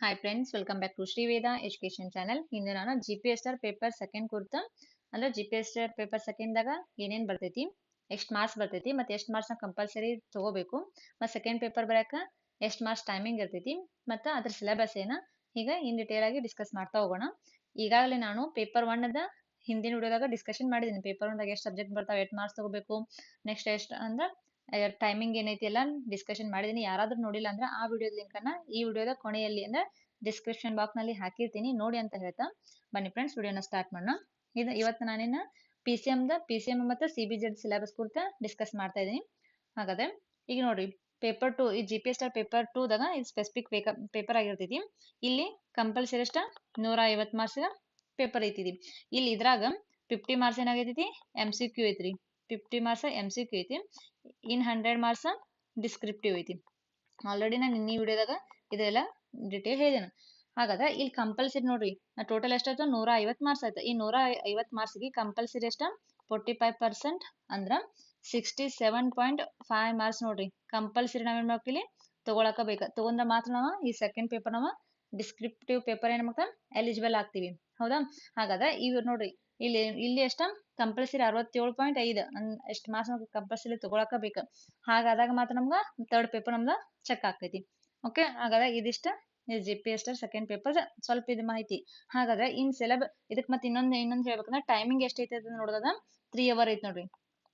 Hi friends welcome back to Shriveda education channel ಇಂದು ನಾನು G P S R paper second ಕುರಿತ, ಅಂದ್ರೆ G P S R paper ಸೆಕೆಂಡ್ದಾಗ ಏನೇನು ಬರ್ತೈತಿ, ಎಷ್ಟು marks ಬರ್ತೈತಿ, ಮತ್ತೆ ಎಷ್ಟು ಮಾರ್ಕ್ಸ್ನ ಕಂಪಲ್ಸರಿ ತಗೋಬೇಕು. ಮತ್ತು ಸೆಕೆಂಡ್ ಪೇಪರ್ ಬರಕ ಎಷ್ಟು ಮಾರ್ಕ್ಸ್ ಟೈಮಿಂಗ್ ಇರ್ತೈತಿ, ಮತ್ತು ಅದ್ರ ಸಿಲೆಬಸ್ ಏನ ಈಗ ಇನ್ ಡಿಟೇಲ್ ಆಗಿ ಡಿಸ್ಕಸ್ ಮಾಡ್ತಾ ಹೋಗೋಣ. ಈಗಾಗಲೇ ನಾನು ಪೇಪರ್ ಒನ್ದ ಹಿಂದಿನ ವಿಡಿಯೋದಾಗ ಡಿಸ್ಕಷನ್ ಮಾಡಿದ್ದೀನಿ ಪೇಪರ್ ಒನ್ದಾಗ ಎಷ್ಟು ಸಬ್ಜೆಕ್ಟ್ ಬರ್ತಾವೆ, ಎಷ್ಟು ಮಾರ್ಕ್ಸ್ ತಗೋಬೇಕು ನೆಕ್ಸ್ಟ್ ಎಷ್ಟು ಅಂದ್ರೆ ಟೈಮಿಂಗ್ ಏನೈತಿ ಎಲ್ಲ ಡಿಸ್ಕಷನ್ ಮಾಡಿದೀನಿ. ಯಾರಾದ್ರೂ ನೋಡಿಲ್ಲ ಅಂದ್ರೆ ಆ ವಿಡಿಯೋದ ಲಿಂಕ್ ಅನ್ನ ಈ ವಿಡಿಯೋದ ಕೊನೆಯಲ್ಲಿ ಅಂದ್ರೆ ಡಿಸ್ಕ್ರಿಪ್ಷನ್ ಬಾಕ್ಸ್ನಲ್ಲಿ ಹಾಕಿರ್ತೀನಿ. ನೋಡಿ ಅಂತ ಹೇಳ್ತಾ ಬನ್ನಿ ಫ್ರೆಂಡ್ಸ್ ವಿಡಿಯೋನ ಸ್ಟಾರ್ಟ್ ಮಾಡೋಣ. ಇದು ಇವತ್ತು ನಾನೇನ ಪಿ ಸಿ ಎಂ ದ ಪಿ ಸಿ ಎಂ ಮತ್ತು ಸಿ ಬಿ ಜೆಡ್ ಸಿಲೆಬಸ್ ಕುರಿತ ಡಿಸ್ಕಸ್ ಮಾಡ್ತಾ ಇದ್ದೀನಿ. ಹಾಗಾದ್ರೆ ಈಗ ನೋಡ್ರಿ ಪೇಪರ್ ಟು ಈ ಜಿ ಪಿ ಎಸ್ ಪೇಪರ್ ಟೂದಾಗ ಇದು ಸ್ಪೆಸಿಫಿಕ್ ಪೇಪರ್ ಆಗಿರ್ತೈತಿ. ಇಲ್ಲಿ ಕಂಪಲ್ಸರಿ ಅಷ್ಟ ನೂರ ಐವತ್ತು ಮಾರ್ಕ್ಸ್ ಪೇಪರ್ ಐತಿದಿ. ಇಲ್ಲಿ ಇದ್ರಾಗ ಫಿಫ್ಟಿ ಮಾರ್ಕ್ಸ್ ಏನಾಗೈತಿ ಎಂ ಸಿ ಕ್ಯೂ ಐತ್ರಿ. Fifty marks M C Q ಐತಿ. ಇನ್ ಹಂಡ್ರೆಡ್ ಮಾರ್ಕ್ಸ್ ಡಿಸ್ಕ್ರಿಪ್ಟಿವ್ ಐತಿ. ಆಲ್ರೆಡಿ ನಾನು ನಿನ್ನೆ ವಿಡಿಯೋದಾಗ ಇದೆಲ್ಲ ಡಿಟೇಲ್ ಹೇಳಿದೆ ಹಾಗಾದ್ರೆ ಇಲ್ಲಿ ಕಂಪಲ್ಸರಿ ನೋಡ್ರಿ ಟೋಟಲ್ ಎಷ್ಟಾಯ್ತು ನೂರ ಐವತ್ತು ಮಾರ್ಕ್ಸ್ ಆಯ್ತು. ಈ ನೂರ ಐವತ್ ಮಾರ್ಕ್ಸ್ಗೆ ಕಂಪಲ್ಸರಿ ಎಷ್ಟ? ಫೋರ್ಟಿ ಫೈವ್ ಪರ್ಸೆಂಟ್ ಅಂದ್ರ sixty seven point five marks ನೋಡ್ರಿ. ಕಂಪಲ್ಸರಿ ನಾವೇನ್ ಮಾಡ್ತೀವಿ ತಗೊಳಕ ಬೇಕ ತಗೊಂಡ್ರೆ ಮಾತ್ರ ನಾವು ಈ ಸೆಕೆಂಡ್ ಪೇಪರ್ ನಾವು ಡಿಸ್ಕ್ರಿಪ್ಟಿವ್ ಪೇಪರ್ ಏನ್ ಮಾಡ್ತಾ ಎಲಿಜಿಬಲ್ ಆಗ್ತೀವಿ. ಹೌದಾ? ಹಾಗಾದ್ರೆ ಇವ್ರು ನೋಡ್ರಿ ಇಲ್ಲಿ ಇಲ್ಲಿ ಎಷ್ಟ? ಕಂಪಲ್ಸರಿ ಅರವತ್ತೇಳು ಪಾಯಿಂಟ್ ಐದು. ಎಷ್ಟು ಮಾರ್ಕ್ಸ್ ನಮ್ಗೆ ಕಂಪಲ್ಸರಿ ತಗೊಳಕ ಬೇಕು ಹಾಗಾದಾಗ ಮಾತ್ರ ನಮ್ಗ ತರ್ಡ್ ಪೇಪರ್ ನಮ್ದು ಚೆಕ್ ಆಕೈತಿ ಓಕೆ ಹಾಗಾದ್ರೆ ಇದಿಷ್ಟ. G P S second paper ಸ್ವಲ್ಪ ಇದು ಮಾಹಿತಿ. ಹಾಗಾದ್ರೆ ಇನ್ ಸೆಲೆಬ್ ಇದಕ್ ಮತ್ತೆ ಇನ್ನೊಂದ್ ಇನ್ನೊಂದ್ ಹೇಳ್ಬೇಕಂದ್ರೆ ಟೈಮಿಂಗ್ ಎಷ್ಟೈತೆ ಐತೆ ಅಂತ ನೋಡೋದ ತ್ರೀ ಅವರ್ ಐತಿ ನೋಡ್ರಿ.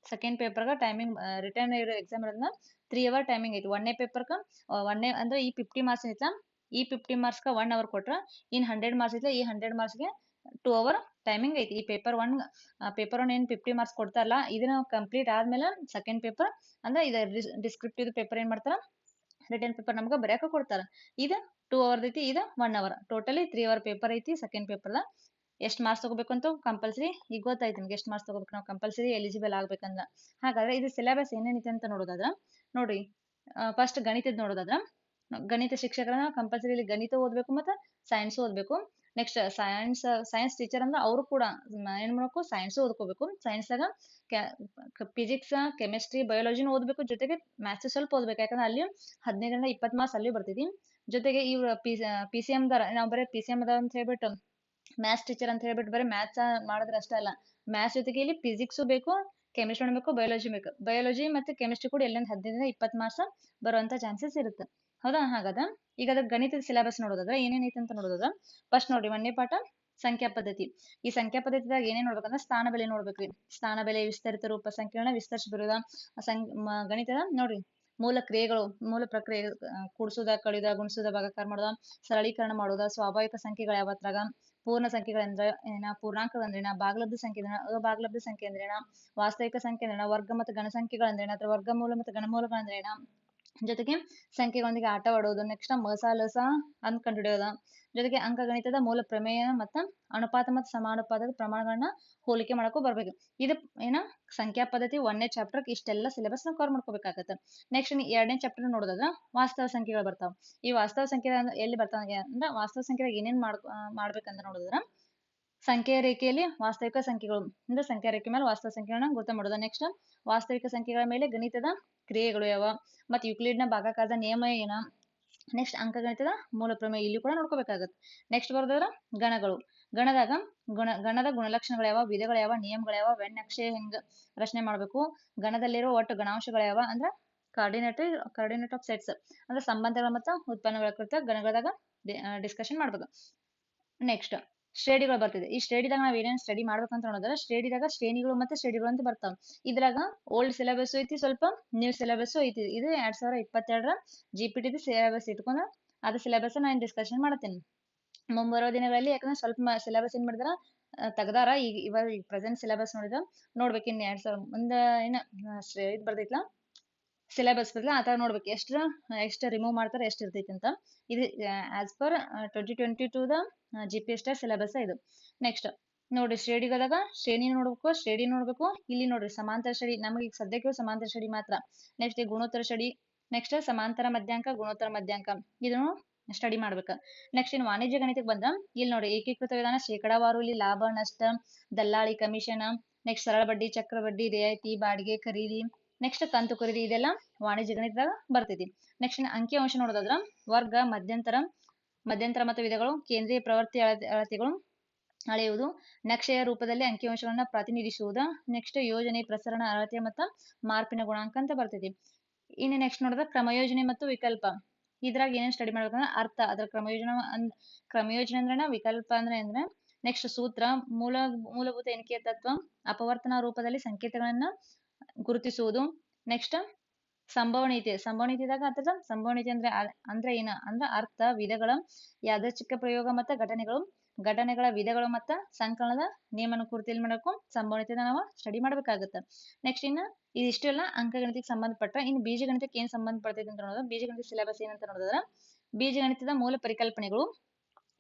ಸೆಕೆಂಡ್ ಪೇಪರ್ಗ ಟೈಮಿಂಗ್ ರಿಟರ್ನ್ ಇರೋ ಎಕ್ಸಾಮ್ ಇರೋದನ್ನ ತ್ರೀ ಅವರ್ ಟೈಮಿಂಗ್ ಐತಿ. ಒನ್ನೇ ಪೇಪರ್ಗ ಒನ್ನೇ ಅಂದ್ರೆ ಈ ಫಿಫ್ಟಿ ಮಾರ್ಕ್ಸ್ ಐತ ಈ ಫಿಫ್ಟಿ ಮಾರ್ಕ್ಸ್ಗ ಒನ್ ಅವರ್ ಕೊಟ್ರ, ಇನ್ ಹಂಡ್ರೆಡ್ ಮಾರ್ಕ್ಸ್ ಐತ್ಲಾ. ಈ ಹಂಡ್ರೆಡ್ ಮಾರ್ಕ್ಸ್ಗೆ ಟೂ ಅವರ್ ಟೈಮಿಂಗ್ ಐತಿ. ಈ ಪೇಪರ್ ಒನ್ ಪೇಪರ್ ಒನ್ ಏನು ಫಿಫ್ಟಿ ಮಾರ್ಕ್ಸ್ ಕೊಡ್ತಾರಲ್ಲ, ಇದನ್ನ ಕಂಪ್ಲೀಟ್ ಆದ್ಮೇಲೆ ಸೆಕೆಂಡ್ ಪೇಪರ್ ಅಂದ್ರೆ ಇದ ಡಿಸ್ಕ್ರಿಪ್ಟಿವ್ ಪೇಪರ್ ಏನ್ ಮಾಡ್ತಾರ? ರಿಟರ್ನ್ ಪೇಪರ್ ನಮ್ಗೆ ಬರ್ಯಾಕ ಕೊಡ್ತಾರ. ಇದು ಟೂ ಅವರ್ ಐತಿ ಇದು one hour totally three hour paper ಐತಿ ಸೆಕೆಂಡ್ ಪೇಪರ್ ಎಷ್ಟು ಮಾರ್ಕ್ಸ್ ತಗೋಬೇಕು ಅಂತ ಕಂಪಲ್ಸರಿ ಈಗ ಗೊತ್ತಾಯ್ತು ನಿಮ್ಗೆ ಎಷ್ಟು ಮಾರ್ಕ್ಸ್ ತಗೋಬೇಕು ನಾವು ಕಂಪಲ್ಸರಿ ಎಲಿಜಿಬಲ್ ಆಗ್ಬೇಕಂದ್ರ. ಹಾಗಾದ್ರೆ ಇದು ಸಿಲೆಬಸ್ ಏನೇನೈತಿ ಅಂತ ನೋಡೋದಾದ್ರ ನೋಡ್ರಿ ಫಸ್ಟ್ ಗಣಿತದ ನೋಡೋದಾದ್ರ, ಗಣಿತ ಶಿಕ್ಷಕರನ್ನ ಕಂಪಲ್ಸರಿ ಇಲ್ಲಿ ಗಣಿತ ಓದ್ಬೇಕು ಮತ್ತೆ ಸೈನ್ಸ್ ಓದ್ಬೇಕು. ನೆಕ್ಸ್ಟ್ ಸೈನ್ಸ್ ಸೈನ್ಸ್ ಟೀಚರ್ ಅಂದ್ರೆ ಅವರು ಕೂಡ. ಏನ್ ಮಾಡ್ಬೇಕು? ಸೈನ್ಸ್ ಓದ್ಕೋಬೇಕು. ಸೈನ್ಸ್ದಾಗ ಫಿಸಿಕ್ಸ್ ಕೆಮಿಸ್ಟ್ರಿ ಬಯಾಲಜಿನೂ ಓದ್ಬೇಕು. ಜೊತೆಗೆ ಮ್ಯಾಥ್ಸ್ ಸ್ವಲ್ಪ ಓದ್ಬೇಕು. ಯಾಕಂದ್ರೆ ಅಲ್ಲಿ ಹದಿನೈದರಿಂದ ಇಪ್ಪತ್ತು ಮಾರ್ಕ್ಸ್ ಅಲ್ಲಿ ಬರ್ತೈತಿ ಜೊತೆಗೆ ಇವ್ರ ಪಿ ಪಿ ಸಿ ಎಂ ದಾರ ನಾವು ಬರೀ ಪಿ ಸಿ ಎಂ ಅದ ಅಂತ ಹೇಳ್ಬಿಟ್ಟು ಮ್ಯಾಥ್ಸ್ ಟೀಚರ್ ಅಂತ ಹೇಳ್ಬಿಟ್ಟು ಬರೀ ಮ್ಯಾಥ್ಸ್ ಮಾಡಿದ್ರೆ ಅಷ್ಟೇ ಅಲ್ಲ. ಮ್ಯಾಥ್ಸ್ ಜೊತೆಗೆ ಇಲ್ಲಿ ಫಿಸಿಕ್ಸ್ ಬೇಕು ಕೆಮಿಸ್ಟ್ರಿ ಬೇಕು ಬಯಾಲಜಿ ಬೇಕು. ಬಯಾಲಜಿ ಮತ್ತು ಕೆಮಿಸ್ಟ್ರಿ ಕೂಡ ಎಲ್ಲಿಂದ ಹದಿನೈದರಿಂದ ಇಪ್ಪತ್ತು ಮಾರ್ಕ್ಸ್ ಬರುವಂಥ ಚಾನ್ಸಸ್ ಇರುತ್ತೆ. ಹೌದಾ? ಹಾಗಾದ? ಈಗ ಅದ್ರ ಗಣಿತದ ಸಿಲೆಬಸ್ ನೋಡೋದಾದ್ರೆ ಏನೇನೈತೆ ಅಂತ ನೋಡೋದಾದ್ರೆ ಫಸ್ಟ್ ನೋಡ್ರಿ ಒಂದನೇ ಪಾಠ, ಸಂಖ್ಯಾ ಪದ್ಧತಿ. ಈ ಸಂಖ್ಯಾ ಪದ್ಧತಿದಾಗ ಏನೇನ್ ನೋಡ್ಬೇಕಂದ್ರೆ ಸ್ಥಾನ ಬೆಲೆ ನೋಡ್ಬೇಕ್ರಿ. ಸ್ಥಾನ ಬೆಲೆ, ವಿಸ್ತರಿತ ರೂಪ ಸಂಖ್ಯೆಗಳನ್ನ ವಿಸ್ತರಿಸಿ ಬಿರುದ ಗಣಿತದ ನೋಡ್ರಿ. ಮೂಲ ಕ್ರಿಯೆಗಳು, ಮೂಲ ಪ್ರಕ್ರಿಯೆ ಕೂಡಿಸುದ, ಕಳಿದ, ಗುಣಿಸುದ, ಭಾಗಾಕಾರ ಮಾಡೋದ, ಸರಳೀಕರಣ ಮಾಡೋದ, ಸ್ವಾಭಾವಿಕ ಸಂಖ್ಯೆಗಳು ಯಾವತ್ರಾಗ ಪೂರ್ಣ ಸಂಖ್ಯೆಗಳಂದ್ರ ಏನ ಪೂರ್ಣಾಂಕಗಳಂದ್ರೇನ ಭಾಗಲಬ್ಧ ಸಂಖ್ಯೆ ಅಭಾಗಲಬ್ಧ ಸಂಖ್ಯೆ ಅಂದ್ರೇನ, ವಾಸ್ತವಿಕ ಸಂಖ್ಯೆ ಅಂದ್ರೇನ, ವರ್ಗ ಮತ್ತು ಗಣ ಸಂಖ್ಯೆಗಳಂದ್ರೇನ ಅಥವಾ ವರ್ಗಮೂಲ ಮತ್ತು ಗಣಮೂಲಗಳಂದ್ರೇನ ಜೊತೆಗೆ ಸಂಖ್ಯೆಗಳೊಂದಿಗೆ ಆಟವಾಡುವುದು ನೆಕ್ಸ್ಟ್ ಮಸಾಲಸ ಲಸ ಅಂತ ಕಂಡುಹಿಡಿಯೋದ. ಜೊತೆಗೆ ಅಂಕಗಣಿತದ ಮೂಲ ಪ್ರಮೇಯ ಮತ್ತ ಅನುಪಾತ ಮತ್ತು ಸಮಾನುಪಾತದ ಪ್ರಮಾಣಗಳನ್ನ ಹೋಲಿಕೆ ಮಾಡಕ್ಕೂ ಬರ್ಬೇಕು. ಇದು ಏನ ಸಂಖ್ಯಾ ಪದ್ಧತಿ ಒಂದನೇ ಚಾಪ್ಟರ್ ಇಷ್ಟೆಲ್ಲ ಸಿಲೆಬಸ್ ನಾವು ಕವರ್ ಮಾಡ್ಕೋಬೇಕಾಗತ್ತೆ. ನೆಕ್ಸ್ಟ್ ಎರಡನೇ ಚಾಪ್ಟರ್ ನೋಡೋದ್ರ ವಾಸ್ತವ ಸಂಖ್ಯೆಗಳು ಬರ್ತಾವ. ಈ ವಾಸ್ತವ ಸಂಖ್ಯೆ ಎಲ್ಲಿ ಬರ್ತಾವ ಅಂದ್ರೆ ವಾಸ್ತವ ಸಂಖ್ಯೆದಾಗ ಏನೇನ್ ಮಾಡ್ ಮಾಡ್ಬೇಕಂತ ನೋಡಿದ್ರ ಸಂಖ್ಯೆಯ ರೇಖೆಯಲ್ಲಿ ವಾಸ್ತವಿಕ ಸಂಖ್ಯೆಗಳು, ಅಂದ್ರೆ ಸಂಖ್ಯಾ ರೇಖೆ ಮೇಲೆ ವಾಸ್ತವ ಸಂಖ್ಯೆಗಳನ್ನ ಗುರುತ ಮಾಡೋದು. ನೆಕ್ಸ್ಟ್ ವಾಸ್ತವಿಕ ಸಂಖ್ಯೆಗಳ ಮೇಲೆ ಗಣಿತದ ಕ್ರಿಯೆಗಳು ಯಾವ? ಮತ್ತೆ ಯುಕ್ಲಿಡ್ನ ಭಾಗಾಕಾರದ ನಿಯಮ ಏನ? ನೆಕ್ಸ್ಟ್ ಅಂಕಗಣಿತದ ಮೂಲ ಪ್ರಮೇಯ ಇಲ್ಲಿ ಕೂಡ ನೋಡ್ಕೋಬೇಕಾಗತ್ತೆ. ನೆಕ್ಸ್ಟ್ ಬರೋದ್ರ ಗಣಗಳು. ಗಣದಾಗ ಗುಣ, ಗಣದ ಗುಣಲಕ್ಷಣಗಳು ಯಾವ? ವಿಧಗಳು ಯಾವ? ನಿಯಮಗಳು ಯಾವ? ವ್ಯಣ್ಯಕ್ಷೆ ಹೆಂಗ ರಚನೆ ಮಾಡ್ಬೇಕು? ಗಣದಲ್ಲಿರುವ ಒಟ್ಟು ಗಣಾಂಶಗಳು ಯಾವ? ಅಂದ್ರೆ ಕಾರ್ಡಿನೇಟ್ ಕಾರ್ಡಿನೇಟ್ ಆಫ್ ಸೆಟ್ಸ್ ಅಂದ್ರೆ ಸಂಬಂಧಗಳ ಮತ್ತು ಉತ್ಪನ್ನಗಳ ಕುರಿತ ಗಣಗಳದಾಗ ಡಿಸ್ಕಷನ್ ಮಾಡ್ಬೇಕು. ನೆಕ್ಸ್ಟ್ ಶ್ರೇಣಿಗಳು ಬರ್ತಿದೆ. ಈ ಶ್ರೇಣಿದಾಗ ನಾವ್ ಏನೇನ್ ಸ್ಟಡಿ ಮಾಡ್ಬೇಕಂತ ನೋಡಿದ್ರೆ, ಶ್ರೇಣಿದಾಗ ಶ್ರೇಣಿಗಳು ಮತ್ತೆ ಶ್ರೇಣಿಗಳು ಅಂತ ಬರ್ತಾವ. ಇದ್ರಾಗ ಓಲ್ಡ್ ಸಿಲೆಬಸ್ ಐತಿ ಸ್ವಲ್ಪ ನ್ಯೂ ಸಿಲೆಬಸ್ ಐತಿ. ಇದು ಎರಡ್ ಸಾವಿರ ಇಪ್ಪತ್ತೆರಡರ ಜಿ ಪಿ ಟಿ ಸಿಲೆಬಸ್ ಇಟ್ಕೊಂಡ ಅದ ಸಿಲೆಬಸ್ ನಾನು ಡಿಸ್ಕಷನ್ ಮಾಡ್ತೇನೆ. ಮುಂಬರುವ ದಿನಗಳಲ್ಲಿ ಯಾಕಂದ್ರೆ ಸ್ವಲ್ಪ ಸಿಲೆಬಸ್ ಏನ್ ಮಾಡಿದ್ರ ತೆಗ್ದಾರ. ಈಗ ಇವಾಗ ಪ್ರೆಸೆಂಟ್ ಸಿಲೆಬಸ್ ನೋಡಿದ್ರ ನೋಡ್ಬೇಕಿನ್ ಎರಡ್ ಸಾವಿರ ಮುಂದ ಏನ ಇದು ಬರ್ದೈತ್ಲಾ? ಸಿಲೆಬಸ್ ಬದಲ ಥರ ನೋಡ್ಬೇಕು. ಎಷ್ಟು ಎಷ್ಟು ರಿಮೂವ್ ಮಾಡ್ತಾರೆ, ಎಷ್ಟು ಇರ್ತೈತಿ ಅಂತ. ಇದು as per twenty twenty two the G P S syllabus ಇದು. ನೆಕ್ಸ್ಟ್ ನೋಡ್ರಿ ಶ್ರೇಣಿಗಳಾಗ, ಶ್ರೇಣಿ ನೋಡ್ಬೇಕು ಶ್ರೇಣಿ ನೋಡ್ಬೇಕು. ಇಲ್ಲಿ ನೋಡ್ರಿ, ಸಮಾಂತರ ಶ್ರೇಣಿ, ನಮಗೆ ಈಗ ಸದ್ಯಕ್ಕೆ ಸಮಾಂತರ ಶ್ರೇಣಿ ಮಾತ್ರ. ನೆಕ್ಸ್ಟ್ ಗುಣೋತ್ತರ ಶ್ರೇಣಿ. ನೆಕ್ಸ್ಟ್ ಸಮಾಂತರ ಮಧ್ಯಾಂಕ, ಗುಣೋತ್ತರ ಮಧ್ಯಾಂಕ. ಇದನ್ನು ಸ್ಟಡಿ ಮಾಡ್ಬೇಕ. ನೆಕ್ಸ್ಟ್ ಇನ್ ವಾಣಿಜ್ಯ ಗಣಿತಕ್ಕೆ ಬಂದ. ಇಲ್ಲಿ ನೋಡಿ, ಏಕೀಕೃತ ವಿಧಾನ ಶೇಕಡಾವಾರು ಇಲ್ಲಿ ಲಾಭ, ನಷ್ಟ, ದಲ್ಲಾಳಿ, ಕಮಿಷನ್. ನೆಕ್ಸ್ಟ್ ಸರಳ ಬಡ್ಡಿ, ಚಕ್ರ ಬಡ್ಡಿ, ರಿಯಾಯಿತಿ, ಬಾಡಿಗೆ, ಖರೀದಿ. ನೆಕ್ಸ್ಟ್ ತಂತು ಖರೀದಿ ಇದೆಲ್ಲ ವಾಣಿಜ್ಯ ಗಣಿತದಾಗ ಬರ್ತೈತಿ. ನೆಕ್ಸ್ಟ್ ಅಂಕಿ ಅಂಶ ನೋಡೋದಾದ್ರ ವರ್ಗ, ಮಧ್ಯಂತರ ಮಧ್ಯಂತರ ಮತ್ತು ವಿಧಗಳು, ಕೇಂದ್ರೀಯ ಪ್ರವೃತ್ತಿ ಅಳತೆ- ಅಳತೆಗಳು ಅಳೆಯುವುದು. ನಕ್ಷೆಯ ರೂಪದಲ್ಲಿ ಅಂಕಿಅಂಶಗಳನ್ನ ಪ್ರತಿನಿಧಿಸುವುದು. ನೆಕ್ಸ್ಟ್ ಯೋಜನೆ, ಪ್ರಸರಣ, ಅಳತೆ ಮತ್ತು ಮಾರ್ಪಿನ ಗುಣಾಂಕ ಅಂತ ಬರ್ತೈತಿ. ಇನ್ನು ನೆಕ್ಸ್ಟ್ ನೋಡಿದ್ರೆ ಕ್ರಮಯೋಜನೆ ಮತ್ತು ವಿಕಲ್ಪ. ಇದ್ರಾಗ ಏನೇನು ಸ್ಟಡಿ ಮಾಡ್ಬೇಕಂದ್ರೆ ಅರ್ಥ, ಅದ್ರ ಕ್ರಮಯೋಜನೆ ಅಂದ್, ಕ್ರಮಯೋಜನೆ ಅಂದ್ರೆ ವಿಕಲ್ಪ ಅಂದ್ರೆ ಅಂದ್ರೆ ನೆಕ್ಸ್ಟ್ ಸೂತ್ರ, ಮೂಲ, ಮೂಲಭೂತ ಎಣಿಕೆಯ ತತ್ವ, ಅಪವರ್ತನ ರೂಪದಲ್ಲಿ ಸಂಕೇತಗಳನ್ನ ಗುರುತಿಸುವುದು. ನೆಕ್ಸ್ಟ್ ಸಂಭವನೀಯತೆ. ಸಂಭವನೀಯತೆದಾಗ ಅರ್ಥದ ಸಂಭವನೀಯತೆ ಅಂದ್ರೆ ಅಂದ್ರೆ ಏನ? ಅಂದ್ರೆ ಅರ್ಥ, ವಿಧಗಳ, ಯಾದೃಚ್ಛಿಕ ಪ್ರಯೋಗ ಮತ್ತ ಘಟನೆಗಳು. ಘಟನೆಗಳ ವಿಧಗಳು ಮತ್ತ ಸಂಕಲನದ ನಿಯಮನ ಕುರಿತು ಏನ್ ಮಾಡಬೇಕು? ಸಂಭವನೀಯತೆ ನಾವು ಸ್ಟಡಿ ಮಾಡ್ಬೇಕಾಗತ್ತ. ನೆಕ್ಸ್ಟ್ ಇನ್ನು ಇದಿಷ್ಟೆಲ್ಲ ಅಂಕಗಣಿತಕ್ಕೆ ಸಂಬಂಧಪಟ್ಟ ಇನ್ನು ಬೀಜಗಣಿತಕ್ಕೆ ಏನ್ ಸಂಬಂಧಪಡ್ತೈತೆ ಅಂತ ನೋಡಿದ್ರೆ ಬೀಜಗಣಿತ ಸಿಲೆಬಸ್ ಏನಂತ ನೋಡಿದ್ರೆ ಬೀಜಗಣಿತದ ಮೂಲ ಪರಿಕಲ್ಪನೆಗಳು.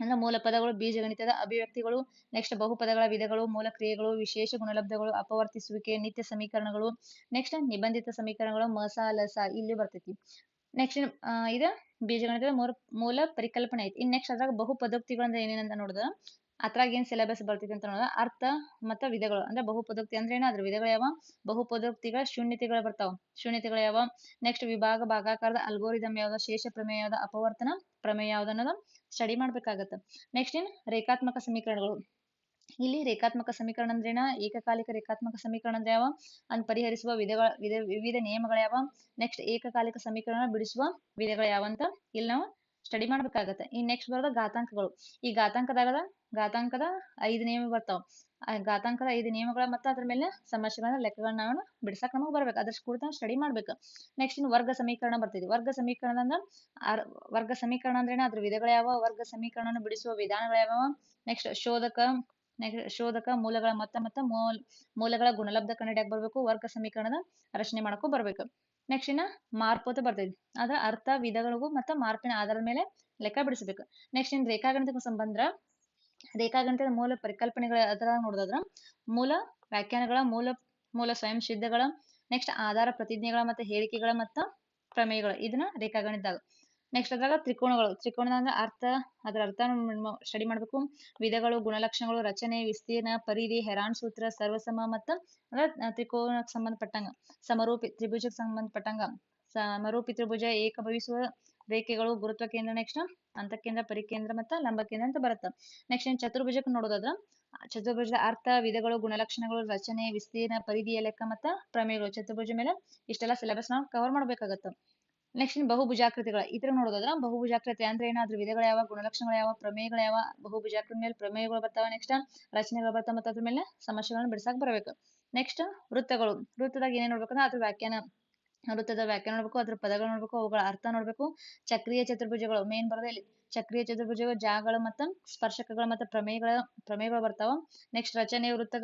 ಅಂದ್ರೆ ಮೂಲ ಪದಗಳು ಬೀಜಗಣಿತದ ಅಭಿವ್ಯಕ್ತಿಗಳು ನೆಕ್ಸ್ಟ್ ಬಹುಪದಗಳ ವಿಧಗಳು, ಮೂಲ ಕ್ರಿಯೆಗಳು, ವಿಶೇಷ ಗುಣಲಬ್ಧಗಳು, ಅಪವರ್ತಿಸುವಿಕೆ, ನಿತ್ಯ ಸಮೀಕರಣಗಳು ನೆಕ್ಸ್ಟ್ ನಿಬಂಧಿತ ಸಮೀಕರಣಗಳು, ಮಸ, ಲಸ ಇಲ್ಲಿ ಬರ್ತೈತಿ. ನೆಕ್ಸ್ಟ್ ಇದು ಬೀಜಗಣಿತದ ಮೂಲ ಮೂಲ ಪರಿಕಲ್ಪನೆ ಐತಿ. ಇನ್ ನೆಕ್ಸ್ಟ್ ಅದ್ರಾಗ ಬಹು ಪದೋಕ್ತಿಗಳು ಅಂದ್ರೆ ಏನೇನಂತ ನೋಡುದ? ಅದ್ರಾಗ ಏನ್ ಸಿಲೆಬಸ್ ಬರ್ತೈತಿ ಅಂತ ನೋಡಿದ? ಅರ್ಥ ಮತ್ತ ವಿಧಗಳು. ಅಂದ್ರೆ ಬಹುಪದೋಕ್ತಿ ಅಂದ್ರೆ ಏನ? ಅದ್ರ ವಿಧಗಳು ಯಾವ? ಬಹುಪದೋಕ್ತಿಗಳ ಶೂನ್ಯತೆಗಳು ಬರ್ತಾವ. ಶೂನ್ಯತೆಗಳು ಯಾವ? ನೆಕ್ಸ್ಟ್ ವಿಭಾಗ, ಭಾಗಾಕಾರದ ಅಲ್ಗೋರಿದಮ್ ಯಾವ್ದು? ಶೇಷ ಪ್ರಮೇಯ ಯಾವ್ದು? ಅಪವರ್ತನ ಪ್ರಮೇಯ ಯಾವ್ದು ಅನ್ನೋದು? ಸ್ಟಡಿ ಮಾಡ್ಬೇಕಾಗತ್ತ. ನೆಕ್ಸ್ಟ್ ಏನ್? ರೇಖಾತ್ಮಕ ಸಮೀಕರಣಗಳು. ಇಲ್ಲಿ ರೇಖಾತ್ಮಕ ಸಮೀಕರಣ ಅಂದ್ರೇನ ಏಕಕಾಲಿಕ ರೇಖಾತ್ಮಕ ಸಮೀಕರಣ ಅಂದ್ರೆ ಯಾವ? ಅನ್ ಪರಿಹರಿಸುವ ವಿಧಗಳ, ವಿಧ, ವಿವಿಧ ನಿಯಮಗಳ್ಯಾವ ನೆಕ್ಸ್ಟ್ ಏಕಕಾಲಿಕ ಸಮೀಕರಣ ಬಿಡಿಸುವ ವಿಧಗಳು ಯಾವ ಅಂತ ಇಲ್ಲಿ ನಾವು ಸ್ಟಡಿ ಮಾಡ್ಬೇಕಾಗತ್ತೆ. ಇನ್ ನೆಕ್ಸ್ಟ್ ಬರೋದ ಘಾತಾಂಕಗಳು. ಈ ಘಾತಾಂಕದಾಗ ಘಾತಾಂಕದ ಐದು ನಿಯಮ ಬರ್ತಾವ. ಘಾತಾಂಕದ ಐದು ನಿಯಮಗಳ ಮತ್ತೆ ಅದ್ರ ಮೇಲೆ ಸಮಸ್ಯೆಗಳನ್ನ, ಲೆಕ್ಕಗಳನ್ನ ನಾವು ಬಿಡ್ಸಕ್ ನಮಗ್ ಬರ್ಬೇಕು. ಅದ್ರ ಕುರಿತ ಸ್ಟಡಿ ಮಾಡ್ಬೇಕು. ನೆಕ್ಸ್ಟ್ ಇನ್ ವರ್ಗ ಸಮೀಕರಣ ಬರ್ತೈತಿ. ವರ್ಗ ಸಮೀಕರಣದಿಂದ ವರ್ಗ ಸಮೀಕರಣ ಅಂದ್ರೇನ ಅದ್ರ ವಿಧಗಳು ಯಾವ ವರ್ಗ ಸಮೀಕರಣ ಬಿಡಿಸುವ ವಿಧಾನಗಳು ಯಾವ ನೆಕ್ಸ್ಟ್ ಶೋಧಕ ನೆಕ್ಸ್ಟ್ ಶೋಧಕ ಮೂಲಗಳ ಮೊತ್ತ ಮತ್ತ ಮೂಲ ಮೂಲಗಳ ಗುಣಲಬ್ಧ ಕಂಡುಹಿಡಿಯಕ್ ಬರ್ಬೇಕು. ವರ್ಗ ಸಮೀಕರಣದ ರಚನೆ ಮಾಡಕ್ಕೂ ಬರ್ಬೇಕು. ನೆಕ್ಸ್ಟ್ ಇನ್ನ ಮಾರ್ಪೋತ ಬರ್ತೈತಿ ಅದ್ರ ಅರ್ಥ, ವಿಧಗಳಿಗೂ ಮತ್ತ ಮಾರ್ಪಿನ ಆಧಾರದ ಮೇಲೆ ಲೆಕ್ಕ ಬಿಡಿಸಬೇಕು. ನೆಕ್ಸ್ಟ್ ಇನ್ ರೇಖಾಗಣಿತಕ್ಕೆ ಸಂಬಂಧ, ರೇಖಾಗಣಿತದ ಮೂಲ ಪರಿಕಲ್ಪನೆಗಳ ಅದರ ನೋಡಿದ್ರ ಮೂಲ ವ್ಯಾಖ್ಯಾನಗಳ, ಮೂಲ ಮೂಲ ಸ್ವಯಂ ಸಿದ್ಧಗಳ ನೆಕ್ಸ್ಟ್ ಆಧಾರ ಪ್ರತಿಜ್ಞೆಗಳ ಮತ್ತ ಹೇಳಿಕೆಗಳ ಮತ್ತ ಪ್ರಮೇಯಗಳು, ಇದನ್ನ ರೇಖಾಗಣಿತದಾಗ. ನೆಕ್ಸ್ಟ್ ಅದ್ರಾಗ ತ್ರಿಕೋನಗಳು. ತ್ರಿಕೋನ ಅಂದ್ರೆ ಅರ್ಥ ಅದರ ಅರ್ಥ ಸ್ಟಡಿ ಮಾಡ್ಬೇಕು. ವಿಧಗಳು ಗುಣಲಕ್ಷಣಗಳು ರಚನೆ ವಿಸ್ತೀರ್ಣ ಪರಿಧಿ ಹೆರಾನ್ ಸೂತ್ರ ಸರ್ವಸಮ ಮತ್ತ ಅಂದ್ರ ಆ, ತ್ರಿಕೋನಕ್ಕೆ ಸಂಬಂಧಪಟ್ಟಂಗ. ಸಮರೂಪಿ ತ್ರಿಭುಜಕ್ಕೆ ಸಂಬಂಧಪಟ್ಟಂಗ. ಸಮರೂಪಿ ತ್ರಿಭುಜ ಏಕಭವಿಸುವ ರೇಖೆಗಳು ಗುರುತ್ವ ಕೇಂದ್ರ ನೆಕ್ಸ್ಟ್ ಅಂತ ಕೇಂದ್ರ ಪರಿಕೇಂದ್ರ ಮತ್ತ ಲಂಬ ಕೇಂದ್ರ ಅಂತ ಬರುತ್ತೆ. ನೆಕ್ಸ್ಟ್ ಏನ್ ಚತುರ್ಭುಜಕ್ಕೆ ನೋಡೋದಾದ್ರ ಚತುರ್ಭುಜದ ಅರ್ಥ ವಿಧಗಳು ಗುಣಲಕ್ಷಣಗಳು ರಚನೆ ವಿಸ್ತೀರ್ಣ ಪರಿಧಿಯ ಲೆಕ್ಕ ಮತ್ತ ಪ್ರಮೇಯಗಳು. ಚತುರ್ಭುಜ ಮೇಲೆ ಇಷ್ಟೆಲ್ಲ ಸಿಲೆಬಸ್ ನಾವು ಕವರ್ ಮಾಡ್ಬೇಕಾಗತ್ತೆ. ನೆಕ್ಸ್ಟ್ ಬಹುಭುಜಾಕೃತಿಗಳ. ಇದ್ರ ನೋಡೋದಾದ್ರ ಬಹುಭುಜಾಕೃತಿ ಅಂದ್ರೆ ಏನಾದ್ರು ವಿಧಗಳು ಯಾವ, ಗುಣಲಕ್ಷಣಗಳು ಯಾವ, ಪ್ರಮೇಯಗಳು ಯಾವ, ಬಹುಭುಜಾಕೃತಿ ಮೇಲೆ ಪ್ರಮೇಯಗಳು ಬರ್ತಾವ ನೆಕ್ಸ್ಟ್ ರಚನೆಗಳು ಬರ್ತಾವ ಮತ್ತೆ ಅದ್ರ ಮೇಲೆ ಸಮಸ್ಯೆಗಳನ್ನ ಬಿಡ್ಸಾಕ್ ಬರಬೇಕು. ನೆಕ್ಸ್ಟ್ ವೃತ್ತಗಳು. ವೃತ್ತದಾಗ ಏನೇನ್ ನೋಡ್ಬೇಕಂದ್ರೆ ಅದ್ರ ವ್ಯಾಖ್ಯಾನ. ವೃತ್ತದ ವ್ಯಾಖ್ಯಾನ ನೋಡ್ಬೇಕು, ಅದ್ರ ಪದಗಳು ನೋಡ್ಬೇಕು, ಅವುಗಳ ಅರ್ಥ ನೋಡ್ಬೇಕು. ಚಕ್ರೀಯ ಚತುರ್ಭುಜಗಳು ಮೇನ್ ಬರೋದೇ ಇಲ್ಲಿ. ಚಕ್ರೀಯ ಚತುರ್ಭುಜಗಳು, ಜಾಗಗಳು ಮತ್ತು ಸ್ಪರ್ಶಕಗಳು ಮತ್ತೆ ಪ್ರಮೇಯಗಳ, ಪ್ರಮೇಯಗಳು ಬರ್ತಾವ. ನೆಕ್ಸ್ಟ್ ರಚನೆ ವೃತ್ತ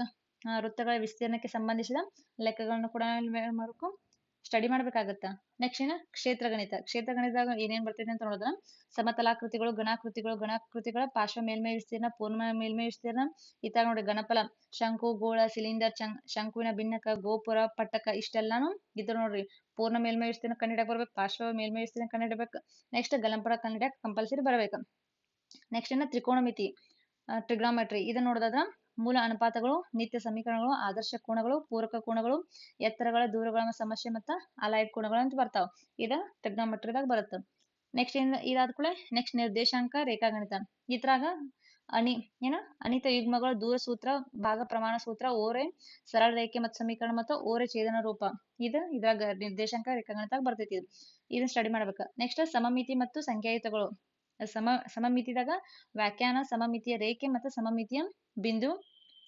ವೃತ್ತಗಳ ವಿಸ್ತೀರ್ಣಕ್ಕೆ ಸಂಬಂಧಿಸಿದ ಲೆಕ್ಕಗಳನ್ನು ಕೂಡ ಮಾಡ್ಬೇಕು. ಸ್ಟಡಿ ಮಾಡ್ಬೇಕಾಗತ್ತ? ನೆಕ್ಸ್ಟ್ ಗಣಿತ ಕ್ಷೇತ್ರಗಣಿತ. ಕ್ಷೇತ್ರಗಣಿತದಾಗ ಏನೇನ್ ಬರ್ತೈತೆ ಅಂತ ನೋಡಿದ್ರ ಸಮತಲಾಕೃತಿಗಳು, ಗಣಾಕೃತಿಗಳು, ಗಣಾಕೃತಿಗಳ ಪಾರ್ಶ್ವ ಮೇಲ್ಮೈ ವಿಸ್ತೀರ್ಣ, ಪೂರ್ಣ ಮೇಲ್ಮೈ ವಿಸ್ತೀರ್ಣ. ಈ ತರ ನೋಡಿ ಗಣಪಲ ಶಂಕು, ಗೋಳ, ಸಿಲಿಂಡರ್ ಶಂಕುವಿನ ಭಿನ್ನಕ, ಗೋಪುರ, ಪಟ್ಟಕ ಇಷ್ಟೆಲ್ಲಾನು ಇದ್ರ ನೋಡ್ರಿ. ಪೂರ್ಣ ಮೇಲ್ಮೈ ವಿಸ್ತೀರ್ಣ ಕಂಡಿಡಕ್ ಬರ್ಬೇಕು, ಪಾರ್ಶ್ವ ಮೇಲ್ಮೈ ವಿಸ್ತೀರ್ಣ ಕಂಡಿಡಬೇಕು ನೆಕ್ಸ್ಟ್ ಗಲಂಪರ ಕಂಡಿಡಕ್ ಕಂಪಲ್ಸರಿ ಬರಬೇಕು. ನೆಕ್ಸ್ಟ್ ಏನ? ತ್ರಿಕೋಣಮಿತಿ ಟ್ರಿಗ್ರಾಮೆಟ್ರಿ ಇದನ್ನ ನೋಡಿದಾಗ ಮೂಲ ಅನುಪಾತಗಳು, ನಿತ್ಯ ಸಮೀಕರಣಗಳು, ಆದರ್ಶ ಕೋನಗಳು, ಪೂರಕ ಕೋನಗಳು, ಎತ್ತರಗಳ ದೂರಗಳ ಸಮಸ್ಯೆ ಮತ್ತು ಅಲೈಡ್ ಕೋನಗಳು ಅಂತ ಬರ್ತಾವ. ಇದ ಟ್ರಿಗ್ನಾಮೆಟ್ರಿದಾಗ ಬರುತ್ತೆ. ನೆಕ್ಸ್ಟ್ ಏನ್ ಇದಾದ ಕೂಡ ನೆಕ್ಸ್ಟ್ ನಿರ್ದೇಶಾಂಕ ರೇಖಾಗಣಿತ. ಇದ್ರಾಗ ಅನಿ, ಏನ? ಅನಿತ ಯುಗ್ಮಗಳು ದೂರ ಸೂತ್ರ, ಭಾಗ ಪ್ರಮಾಣ ಸೂತ್ರ, ಓರೆ, ಸರಳ ರೇಖೆ ಮತ್ತು ಸಮೀಕರಣ ಮತ್ತು ಓರೆ ಛೇದನ ರೂಪ. ಇದ ಇದ್ರಾಗ ನಿರ್ದೇಶಾಂಕ ರೇಖಾಗಣಿತದಾಗ ಬರ್ತೈತಿ ಇದು. ಇದನ್ನ ಸ್ಟಡಿ ಮಾಡ್ಬೇಕು. ನೆಕ್ಸ್ಟ್ ಸಮಮಿತಿ ಮತ್ತು ಸಂಖ್ಯಾಯುತಗಳು. ಸಮ, ಸಮಮಿತಿದಾಗ ವ್ಯಾಖ್ಯಾನ, ಸಮಮಿತಿಯ ರೇಖೆ ಮತ್ತು ಸಮಮಿತಿಯ ಬಿಂದು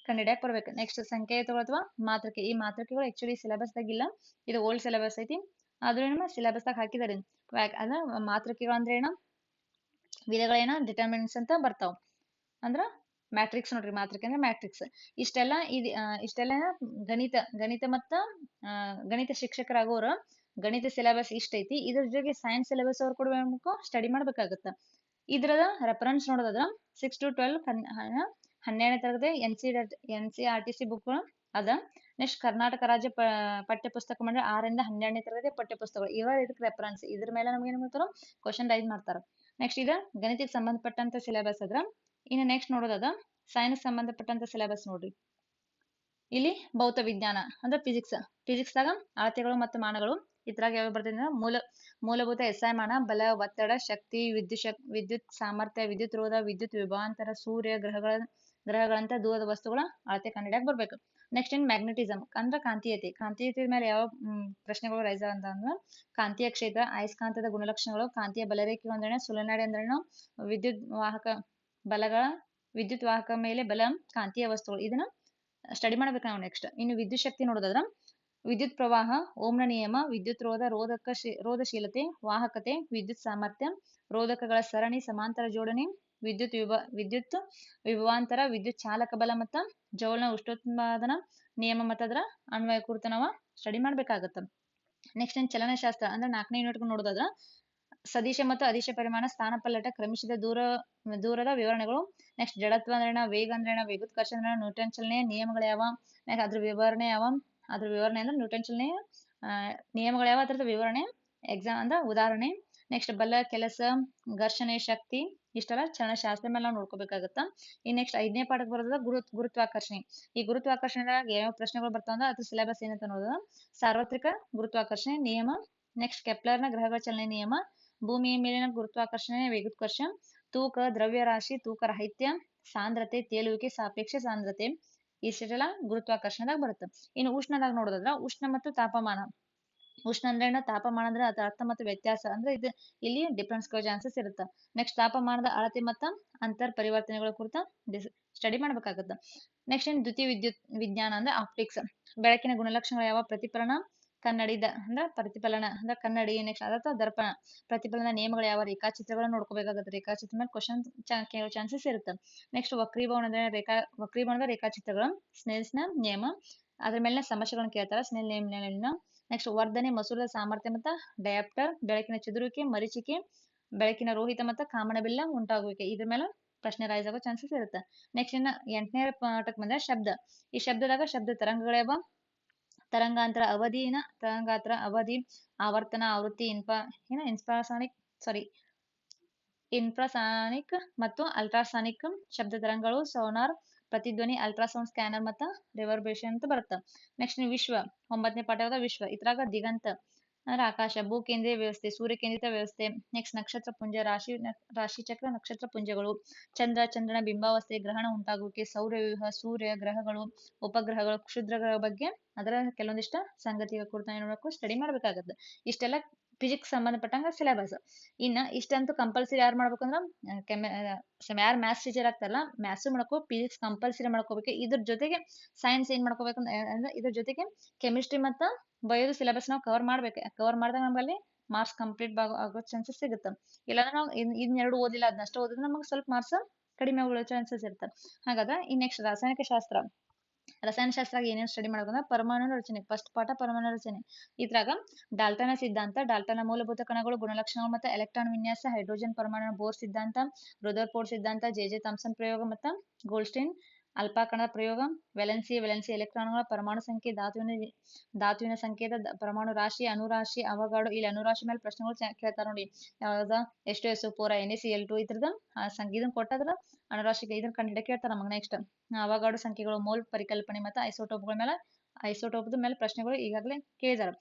ಕಂಡಿಡ್ಯಾಕ್ ಬರ್ಬೇಕು. ನೆಕ್ಸ್ಟ್ ಸಂಖ್ಯಾಯುತಗಳು ಅಥವಾ ಮಾತೃಕೆ. ಈ ಮಾತೃಕೆಗಳು ಆಕ್ಚುಲಿ ಸಿಲೆಬಸ್ದಾಗ ಇಲ್ಲ. ಇದು ಓಲ್ಡ್ ಸಿಲೆಬಸ್ ಐತಿ. ಆದ್ರೂ ನಮ್ಮ ಸಿಲೆಬಸ್ದಾಗ ಹಾಕಿದಾರೆ. ವ್ಯಾಕ್ ಅದ ಮಾತೃಕೆಗಳು ಅಂದ್ರೆ ಏನ? ವಿಧಗಳೇನ? ಡಿಟರ್ಮಿನೆಂಟ್ಸ್ ಅಂತ ಬರ್ತಾವ. ಅಂದ್ರ ಮ್ಯಾಟ್ರಿಕ್ಸ್ ನೋಡ್ರಿ. ಮಾತೃಕೆ ಅಂದ್ರೆ ಮ್ಯಾಟ್ರಿಕ್ಸ್ ಇಷ್ಟೆಲ್ಲ ಇದ್ ಇಷ್ಟೆಲ್ಲ ಗಣಿತ ಗಣಿತ ಮತ್ತ ಗಣಿತ ಶಿಕ್ಷಕರಾಗೋರು ಗಣಿತ ಸಿಲೆಬಸ್ ಇಷ್ಟ ಐತಿ. ಇದ್ರ ಜೊತೆಗೆ ಸೈನ್ಸ್ ಸಿಲೆಬಸ್ ಅವ್ರು ಕೂಡ ಸ್ಟಡಿ ಮಾಡ್ಬೇಕಾಗತ್ತ. ಇದ್ರದ ರೆಫರೆನ್ಸ್ ನೋಡೋದಾದ್ರ ಸಿಕ್ಸ್ ಟು ಟ್ವೆಲ್ ಹನ್ನೆರಡನೇ ತರಗತಿ N C N C R book ಅದ ನೆಕ್ಸ್ಟ್ ಕರ್ನಾಟಕ ರಾಜ್ಯ ಪಠ್ಯಪುಸ್ತಕ ಪಠ್ಯ ಪುಸ್ತಕ ಮಂಡಳಿ ಆರರಿಂದ ಹನ್ನೆರಡನೇ ತರಗತಿ ಪಠ್ಯ ಪುಸ್ತಕಗಳು ಇದಕ್ಕೆ ರೆಫರೆನ್ಸ್ ಇದ್ರ ಮೇಲೆ ನಮ್ಗೆ ಏನ್ ಮಾಡ್ತಾರ ಕ್ವಶನ್ ರೈಸ್ ಮಾಡ್ತಾರ. ನೆಕ್ಸ್ಟ್ ಇದು ಗಣಿತಕ್ಕೆ ಸಂಬಂಧಪಟ್ಟಂತ ಸಿಲೆಬಸ್ ಅದ್ರ, ಇನ್ನು ನೆಕ್ಸ್ಟ್ ನೋಡೋದದ ಸೈನ್ಸ್ ಸಂಬಂಧಪಟ್ಟಂತ ಸಿಲೆಬಸ್ ನೋಡ್ರಿ. ಇಲ್ಲಿ ಭೌತ ವಿಜ್ಞಾನ ಅಂದ್ರೆ ಫಿಸಿಕ್ಸ್ ಫಿಸಿಕ್ಸ್ ದಾಗ ಅಳತೆಗಳು ಮತ್ತು ಮಾನಗಳು, ಇದ್ರಾಗ ಯಾವ ಬರ್ತದೆ ಮೂಲ, ಮೂಲಭೂತ ಎಸ್ಐಮಾನ ಬಲ, ಒತ್ತಡ, ಶಕ್ತಿ, ವಿದ್ಯುತ್ ಶಕ್, ವಿದ್ಯುತ್ ಸಾಮರ್ಥ್ಯ, ವಿದ್ಯುತ್ ರೋಧ, ವಿದ್ಯುತ್ ವಿಭವಾಂತರ ಸೂರ್ಯ, ಗ್ರಹಗಳ ಗ್ರಹಗಳಂತ ದೂರದ ವಸ್ತುಗಳ ಅಳತೆ ಕಂಡುಹಿಡಿಯಾಕ ಬರ್ಬೇಕು. ನೆಕ್ಸ್ಟ್ ಏನ್ ಮ್ಯಾಗ್ನೆಟಿಸಮ್ ಅಂದ್ರೆ ಕಾಂತೀಯತೆ. ಕಾಂತೀಯತೆ ಮೇಲೆ ಯಾವ ಪ್ರಶ್ನೆಗಳು ರೈಸ್ ಅಂತ ಅಂದ್ರೆ ಕಾಂತೀಯ ಕ್ಷೇತ್ರ ಅಯಸ್ಕಾಂತದ ಗುಣಲಕ್ಷಣಗಳು, ಕಾಂತೀಯ ಬಲರೇಖೆ ಅಂದ್ರೆ ಸುಲನಾಡಿ ಅಂದ್ರೇನು, ವಿದ್ಯುತ್ ವಾಹಕ ಬಲಗಳ, ವಿದ್ಯುತ್ ವಾಹಕ ಮೇಲೆ ಬಲ, ಕಾಂತೀಯ ವಸ್ತುಗಳು. ಇದನ್ನ ಸ್ಟಡಿ ಮಾಡ್ಬೇಕು ನಾವು ನೆಕ್ಸ್ಟ್ ಇನ್ನು ವಿದ್ಯುತ್ ಶಕ್ತಿ ನೋಡೋದಾದ್ರ ವಿದ್ಯುತ್ ಪ್ರವಾಹ, ಓಮ್ನ ನಿಯಮ, ವಿದ್ಯುತ್ ರೋಧ, ರೋಧಕ ರೋಧಶೀಲತೆ, ವಾಹಕತೆ, ವಿದ್ಯುತ್ ಸಾಮರ್ಥ್ಯ, ರೋಧಕಗಳ ಸರಣಿ, ಸಮಾಂತರ ಜೋಡಣೆ ವಿದ್ಯುತ್ ವಿಭ, ವಿದ್ಯುತ್ ವಿಭವಾಂತರ ವಿದ್ಯುತ್ ಚಾಲಕ ಬಲ ಮತ್ತ ಜೌಲ್ನ ಉಷ್ಣೋತ್ಪಾದನ ನಿಯಮ ಮತ್ತ ಅದರ ಅನ್ವಯ ಕುರಿತು ನಾವು ಸ್ಟಡಿ ಮಾಡ್ಬೇಕಾಗತ್ತ ನೆಕ್ಸ್ಟ್ ಚಲನಶಾಸ್ತ್ರ ಅಂದ್ರೆ ನಾಲ್ಕನೇ ಯೂನಿಟ್ ನೋಡೋದಾದ್ರ ಸದಿಶ ಮತ್ತು ಅದಿಶ ಪರಿಮಾಣ ಸ್ಥಾನ ಪಲ್ಲಟ ಕ್ರಮಿಸಿದ ದೂರ, ದೂರದ ವಿವರಣೆಗಳು. ನೆಕ್ಸ್ಟ್ ಜಡತ್ವ ಅಂದ್ರೆ ವೇಗ ಅಂದ್ರೆ ವೇಗೋತ್ಕರ್ಷ ಅಂದ್ರೆ ನ್ಯೂಟನ್ ಚಲನೆಯ ನಿಯಮಗಳು ಯಾವ? ನೆಕ್ಸ್ಟ್ ಅದ್ರ ವಿವರಣೆ ಯಾವ? ಅದ್ರ ವಿವರಣೆ ಅಂದ್ರೆ ನ್ಯೂಟನ್ ಚಲನೆಯ ನಿಯಮಗಳು ಯಾವ? ಅದ್ರದ್ದು ವಿವರಣೆ ಎಕ್ಸಾಮ್ ಅಂದ್ರೆ ಉದಾಹರಣೆ. ನೆಕ್ಸ್ಟ್ ಬಲ, ಕೆಲಸ, ಘರ್ಷಣೆ, ಶಕ್ತಿ, ಇಷ್ಟೆಲ್ಲ ಚಲನಶಾಸ್ತ್ರ ಮೇಲೆ ನಾವು ನೋಡ್ಕೋಬೇಕಾಗತ್ತ? ಈ ನೆಕ್ಸ್ಟ್ ಐದನೇ ಪಾಠಕ್ಕೆ ಬರೋದ ಗುರು, ಗುರುತ್ವಾಕರ್ಷಣೆ. ಈ ಗುರುತ್ವಾಕರ್ಷಣೆದಾಗ ಯಾವ ಪ್ರಶ್ನೆಗಳು ಬರ್ತಾವ ಅಂದ್ರೆ ಅದ್ರ ಸಿಲೆಬಸ್ ಏನಂತ ನೋಡೋದು. ಸಾರ್ವತ್ರಿಕ ಗುರುತ್ವಾಕರ್ಷಣೆ ನಿಯಮ. ನೆಕ್ಸ್ಟ್ ಕೆಪ್ಲರ್ನ ಗ್ರಹಗಳ ಚಲನೆ ನಿಯಮ. ಭೂಮಿಯ ಮೇಲಿನ ಗುರುತ್ವಾಕರ್ಷಣೆ, ವೇಗುತ್ಕರ್ಷ. ತೂಕ, ದ್ರವ್ಯರಾಶಿ, ತೂಕ ರಾಹಿತ್ಯ. ಸಾಂದ್ರತೆ, ತೇಲುವಿಕೆ, ಸಾಪೇಕ್ಷ ಸಾಂದ್ರತೆ. ಇಷ್ಟೆಲ್ಲ ಗುರುತ್ವಾಕರ್ಷಣೆದಾಗ ಬರುತ್ತೆ. ಇನ್ನು ಉಷ್ಣದಾಗ ನೋಡೋದಾದ್ರ ಉಷ್ಣ ಮತ್ತು ತಾಪಮಾನ. ಉಷ್ಣ ಅಂದ್ರೆ ತಾಪಮಾನ ಅಂದ್ರೆ ಅದರ ಅರ್ಥ ಮತ್ತು ವ್ಯತ್ಯಾಸ ಅಂದ್ರೆ ಇದು ಇಲ್ಲಿ ಡಿಫ್ರೆನ್ಸ್ ಚಾನ್ಸಸ್ ಇರುತ್ತೆ. ನೆಕ್ಸ್ಟ್ ತಾಪಮಾನದ ಅಳತೆ ಮತ್ತು ಅಂತರ್ ಪರಿವರ್ತನೆಗಳ ಕುರಿತ ಸ್ಟಡಿ ಮಾಡ್ಬೇಕಾಗತ್ತ. ನೆಕ್ಸ್ಟ್ ಏನ್ ದ್ವಿತೀಯ ವಿದ್ಯುತ್, ವಿಜ್ಞಾನ ಅಂದ್ರೆ ಆಪ್ಟಿಕ್ಸ್ ಬೆಳಕಿನ ಗುಣಲಕ್ಷಣಗಳು ಯಾವ? ಪ್ರತಿಫಲನ ಕನ್ನಡಿ ಅಂದ್ರೆ ಪ್ರತಿಫಲನ ಅಂದ್ರೆ ಕನ್ನಡಿ ನೆಕ್ಸ್ಟ್ ಅದತ್ತ ದರ್ಪಣ. ಪ್ರತಿಫಲನ ನಿಯಮಗಳು ಯಾವ? ರೇಖಾಚಿತ್ರಗಳನ್ನ ನೋಡ್ಕೋಬೇಕಾಗುತ್ತೆ. ರೇಖಾಚಿತ್ರ ಮೇಲೆ ಕ್ವಶನ್ ಕೇಳೋ ಚಾನ್ಸಸ್ ಇರುತ್ತೆ. ನೆಕ್ಸ್ಟ್ ವಕ್ರೀಭವನ ಅಂದ್ರೆ ರೇಖಾ, ವಕ್ರೀಭವನದ ರೇಖಾಚಿತ್ರಗಳು ಸ್ನೇಲ್ಸ್ನ ನಿಯಮ. ಅದ್ರ ಮೇಲಿನ ಸಮಸ್ಯೆಗಳನ್ನ ಕೇಳ್ತಾರೆ? ಸ್ನೇಲ್, ನೇಮ್ ನೆಕ್ಸ್ಟ್ ವರ್ಧನೆ, ಮಸೂರದ ಸಾಮರ್ಥ್ಯ ಮತ್ತು ಡಯಾಪ್ಟರ್ ಬೆಳಕಿನ ಚದುರುವಿಕೆ, ಮರೀಚಿಕೆ, ಬೆಳಕಿನ ರೋಹಿತ ಮತ್ತು ಕಾಮನಬಿಲ್ಲ ಉಂಟಾಗುವಿಕೆ. ಇದ್ರ ಮೇಲೆ ಪ್ರಶ್ನೆ ರೈಸ್ ಆಗೋ ಚಾನ್ಸಸ್ ಇರುತ್ತೆ. ನೆಕ್ಸ್ಟ್ ಇನ್ನ ಎಂಟನೇ ಬಂದ್ರೆ ಶಬ್ದ. ಈ ಶಬ್ದದಾಗ ಶಬ್ದ ತರಂಗಗಳೇವ? ತರಂಗಾಂತರ ಅವಧಿನ ತರಂಗಾಂತರ ಅವಧಿ, ಆವರ್ತನ, ಆವೃತ್ತಿ, ಇನ್ಫಾ ಏನ ಇನ್ಫ್ರಾಸಾನಿಕ್ ಸಾರಿ ಇನ್ಫ್ರಾಸಾನಿಕ್ ಮತ್ತು ಅಲ್ಟ್ರಾಸಾನಿಕ್ ಶಬ್ದ ತರಂಗಗಳು ಸೋನಾರ್ ಪ್ರತಿಧ್ವನಿ ಅಲ್ಟ್ರಾಸೌಂಡ್ ಸ್ಕ್ಯಾನರ್ ಮತ್ತು ರಿವರ್ಬೇಷನ್ ಅಂತ ಬರುತ್ತೆ. ನೆಕ್ಸ್ಟ್ ವಿಶ್ವ, ಒಂಬತ್ತನೇ ಪಾಠ ವಿಶ್ವ, ಇದ್ರಾಗ ದಿಗಂತ, ಅಂದ್ರೆ ಆಕಾಶ ಭೂ ಕೇಂದ್ರೀಯ ವ್ಯವಸ್ಥೆ ಸೂರ್ಯ ಕೇಂದ್ರಿತ ವ್ಯವಸ್ಥೆ ನೆಕ್ಸ್ಟ್ ನಕ್ಷತ್ರ ಪುಂಜ, ರಾಶಿ ರಾಶಿ ಚಕ್ರ, ನಕ್ಷತ್ರ ಪುಂಜಗಳು, ಚಂದ್ರ, ಚಂದ್ರನ ಬಿಂಬಾವಸ್ಥೆ, ಗ್ರಹಣ ಉಂಟಾಗುವಿಕೆ ಸೌರವ್ಯೂಹ ಸೂರ್ಯ ಗ್ರಹಗಳು, ಉಪಗ್ರಹಗಳು ಕ್ಷುದ್ರ ಗ್ರಹ ಬಗ್ಗೆ ಅದರ ಕೆಲವೊಂದಿಷ್ಟ ಸಂಗತಿಗಳ ಕುರಿತು ನೋಡಕ್ಕೂ ಸ್ಟಡಿ ಮಾಡ್ಬೇಕಾಗತ್ತೆ. ಇಷ್ಟೆಲ್ಲ ಫಿಸಿಕ್ಸ್ ಸಂಬಂಧಪಟ್ಟಂಗ ಸಿಲೆಬಸ್ ಇನ್ನ ಇಷ್ಟಂತೂ ಕಂಪಲ್ಸರಿ ಯಾರು ಮಾಡ್ಬೇಕಂದ್ರ ಕೆಮೆ ಯಾರು ಮ್ಯಾಥ್ಸ್ ಟೀಚರ್ ಆಗ್ತಾರಲ್ಲ ಮ್ಯಾಥ್ಸ್ ಮಾಡ್ಕೋ ಫಿಸಿಕ್ಸ್ ಕಂಪಲ್ಸರಿ ಮಾಡ್ಕೋಬೇಕು. ಇದ್ರ ಜೊತೆಗೆ ಸೈನ್ಸ್ ಏನ್ ಮಾಡ್ಕೋಬೇಕು ಅಂದ್ರೆ ಇದ್ರ ಜೊತೆಗೆ ಕೆಮಿಸ್ಟ್ರಿ ಮತ್ತು ಬಯೋದು ಸಿಲೆಬಸ್ ನಾವು ಕವರ್ ಮಾಡ್ಬೇಕು. ಕವರ್ ಮಾಡಿದಾಗ ನಮ್ಮಲ್ಲಿ ಮಾರ್ಕ್ಸ್ ಕಂಪ್ಲೀಟ್ ಆಗೋ ಚಾನ್ಸಸ್ ಸಿಗುತ್ತೆ. ಇಲ್ಲಾಂದ್ರೆ ನಾವು ಎರಡು ಓದಿಲ್ಲ ಅದನ್ನಷ್ಟು ಓದಿದ್ರೆ ನಮಗೆ ಸ್ವಲ್ಪ ಮಾರ್ಕ್ಸ್ ಕಡಿಮೆ ಆಗೋ ಚಾನ್ಸಸ್ ಇರುತ್ತೆ ಹಾಗಾದ್ರೆ ಈ ನೆಕ್ಸ್ಟ್ ರಾಸಾಯನಿಕ ಶಾಸ್ತ್ರ. ರಸಾಯನಶಾಸ್ತ್ರ ಏನೇನು ಸ್ಟಡಿ ಮಾಡ್ಬೇಕಂದ್ರೆ ಪರಮಾಣು ರಚನೆ ಫಸ್ಟ್ ಪಾಠ ಪರಮಾಣು ರಚನೆ. ಇದ್ರಾಗ ಡಾಲ್ಟನ ಸಿದ್ಧಾಂತ, ಡಾಲ್ಟನ ಮೂಲಭೂತ ಕಣಗಳು, ಗುಣಲಕ್ಷಣಗಳು ಮತ್ತು ಎಲೆಕ್ಟ್ರಾನ್ ವಿನ್ಯಾಸ, ಹೈಡ್ರೋಜನ್ ಪರಮಾಣು ಬೋರ್ ಸಿದ್ಧಾಂತ ರುದರ್ಫೋರ್ಡ್ ಸಿದ್ಧಾಂತ, ಜೆ ಜೆ ಥಾಮ್ಸನ್ ಪ್ರಯೋಗ ಮತ್ತು ಗೋಲ್ಡ್ಸ್ಟೈನ್ ಅಲ್ಪಾ ಕಣದ ಪ್ರಯೋಗ, ವೆಲೆನ್ಸಿ ವೆಲೆನ್ಸಿ ಎಲೆಕ್ಟ್ರಾನ್ಗಳ ಪರಮಾಣು ಸಂಖ್ಯೆ, ಧಾತುವಿನ ಧಾತುವಿನ ಸಂಕೇತ ಪರಮಾಣು ರಾಶಿ, ಅನುರಾಶಿ, ಅವಗಾಡು, ಇಲ್ಲಿ ಅನುರಾಶಿ ಮೇಲೆ ಪ್ರಶ್ನೆಗಳು ಕೇಳ್ತಾರ ನೋಡಿ. ಯಾವ್ದ ಎಷ್ಟು ಎಸ್, ಪೂರ, ಎನ್ ಎಸ್ ಎಲ್, ಟು ಇದ್ರದ ಇದನ್ನ ಕೊಟ್ಟದ್ರ ಅನುರಾಶಿಗೆ ಇದನ್ನ ಕಂಡು ಕೇಳ್ತಾರ ನಮಗೆ ನೆಕ್ಸ್ಟ್ ಅವಗಾಡು ಸಂಖ್ಯೆಗಳು ಮೋಲ್ ಪರಿಕಲ್ಪನೆ ಮತ್ತು ಐಸೋಟೋಪ್ಗಳ ಮೇಲೆ, ಐಸೋಟೋಪ್ದ ಮೇಲೆ ಪ್ರಶ್ನೆಗಳು ಈಗಾಗಲೇ ಕೇಳಿದಾರೆ.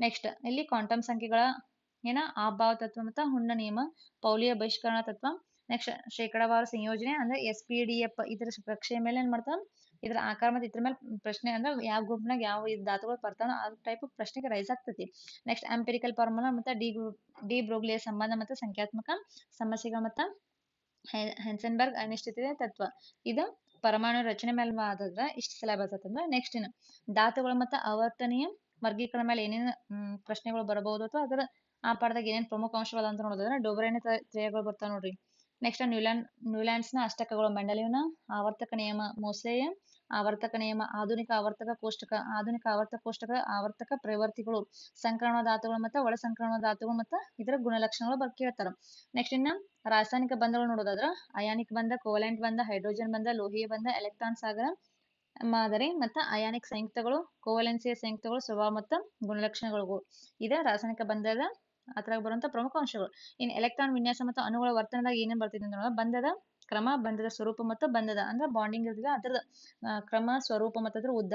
ನೆಕ್ಸ್ಟ್, ಇಲ್ಲಿ ಕ್ವಾಂಟಮ್ ಸಂಖ್ಯೆಗಳ ಏನ, ಆಭಾವ ತತ್ವ ಮತ್ತು ಹುಣ್ಣ ನಿಯಮ ಪೌಲಿಯ ಬಹಿಷ್ಕರಣ ತತ್ವ. ನೆಕ್ಸ್ಟ್ ಶೇಕಡಾವಾರು ಸಂಯೋಜನೆ ಅಂದ್ರೆ ಎಸ್ ಪಿ ಡಿ ಎಫ್ ಇದರ ಪರೀಕ್ಷೆ ಮೇಲೆ ಏನ್ ಮಾಡ್ತಾವ ಇದ್ರ ಆಕಾರ ಮತ್ತೆ ಇದ್ರ ಮೇಲೆ ಪ್ರಶ್ನೆ ಅಂದ್ರೆ ಯಾವ ಗುಂಪ್ನಾಗ ಯಾವ ಧಾತುಗಳು ಬರ್ತಾವ ಆ ಟೈಪ್ ಪ್ರಶ್ನೆಗೆ ರೈಸ್ ಆಗ್ತೈತಿ. ನೆಕ್ಸ್ಟ್ ಎಂಪಿರಿಕಲ್ ಫಾರ್ಮುಲಾ ಮತ್ತೆ ಡಿ ಡಿ ಬ್ರೋಗ್ಲಿಯ ಸಂಬಂಧ ಮತ್ತೆ ಸಂಖ್ಯಾತ್ಮಕ ಸಮಸ್ಯೆಗಳು ಮತ್ತ ಹೆನ್ಸನ್ಬರ್ಗ್ ಅನಿಶ್ಚಿತತೆ ತತ್ವ. ಇದು ಪರಮಾಣು ರಚನೆ ಮೇಲೆ ಆದ್ರೆ ಇಷ್ಟು ಸಿಲೆಬಸ್ ಅಂದ್ರೆ ನೆಕ್ಸ್ಟ್ ಇನ್ನು ಧಾತುಗಳು ಮತ್ತೆ ಆವರ್ತನೀಯ ವರ್ಗೀಕರಣ ಮೇಲೆ ಏನೇನು ಪ್ರಶ್ನೆಗಳು ಬರಬಹುದು ಅಥವಾ ಅದರ ಆ ಪಾಠದಾಗ ಏನೇನು ಪ್ರಮುಖ ಅಂಶಗಳು ಅಂತ ನೋಡೋದಾದ್ರೆ ಡೋಬರೇನ ತ್ರಯಗಳು ಬರ್ತಾವ ನೋಡ್ರಿ. ನೆಕ್ಸ್ಟ್ ನ್ಯೂಲ್ಯಾಂಡ್ ನ್ಯೂಲ್ಯಾಂಡ್ಸ್ನ ಅಷ್ಟಕಗಳು ಮೆಂಡಲಿವ್ನ ಆವರ್ತಕ ನಿಯಮ ಮೋಸ್ಲೆಯ ಆವರ್ತಕ ನಿಯಮ ಆಧುನಿಕ ಆವರ್ತಕ ಕೋಷ್ಟಕ, ಆಧುನಿಕ ಆವರ್ತಕ ಕೋಷ್ಟಕ, ಆವರ್ತಕ ಪ್ರವರ್ತಿಗಳು ಸಂಕ್ರಮಣ ಧಾತುಗಳು ಮತ್ತು ಒಳ ಸಂಕ್ರಮಣ ಧಾತುಗಳು ಮತ್ತು ಇದರ ಗುಣಲಕ್ಷಣಗಳು ಬಗ್ಗೆ ಹೇಳ್ತಾರೆ ನೆಕ್ಸ್ಟ್ ಇನ್ನ ರಾಸಾಯನಿಕ ಬಂಧಗಳು ನೋಡೋದಾದ್ರೆ ಅಯಾನಿಕ್ ಬಂಧ ಕೋವಲೆಂಟ್ ಬಂಧ ಹೈಡ್ರೋಜನ್ ಬಂಧ, ಲೋಹೀಯ ಬಂಧ ಎಲೆಕ್ಟ್ರಾನ್ ಸಾಗರ ಮಾದರಿ ಮತ್ತು ಅಯಾನಿಕ್ ಸಂಯುಕ್ತಗಳು ಕೋವಲೆನ್ಸಿಯ ಸಂಯುಕ್ತಗಳು ಸ್ವಭಾವ ಮತ್ತು ಗುಣಲಕ್ಷಣಗಳು. ಇದ ರಾಸಾಯನಿಕ ಬಂಧದ ಅದ್ರಾಗ ಬರುವಂತ ಪ್ರಮುಖ ಅಂಶಗಳು. ಇನ್ ಎಲೆಕ್ಟ್ರಾನ್ ವಿನ್ಯಾಸ ಮತ್ತು ಅಣುಗಳ ವರ್ತನದಾಗ ಏನೇನ್ ಬರ್ತಿದೆ ಅಂದ್ರೆ ಬಂಧದ ಕ್ರಮ, ಬಂಧದ ಸ್ವರೂಪ ಮತ್ತು ಬಂಧದ ಅಂದ್ರೆ ಬಾಂಡಿಂಗ್ ಇರ್ತದೆ ಅದರ ಕ್ರಮ, ಸ್ವರೂಪ ಮತ್ತು ಅದ್ರ ಉದ್ದ.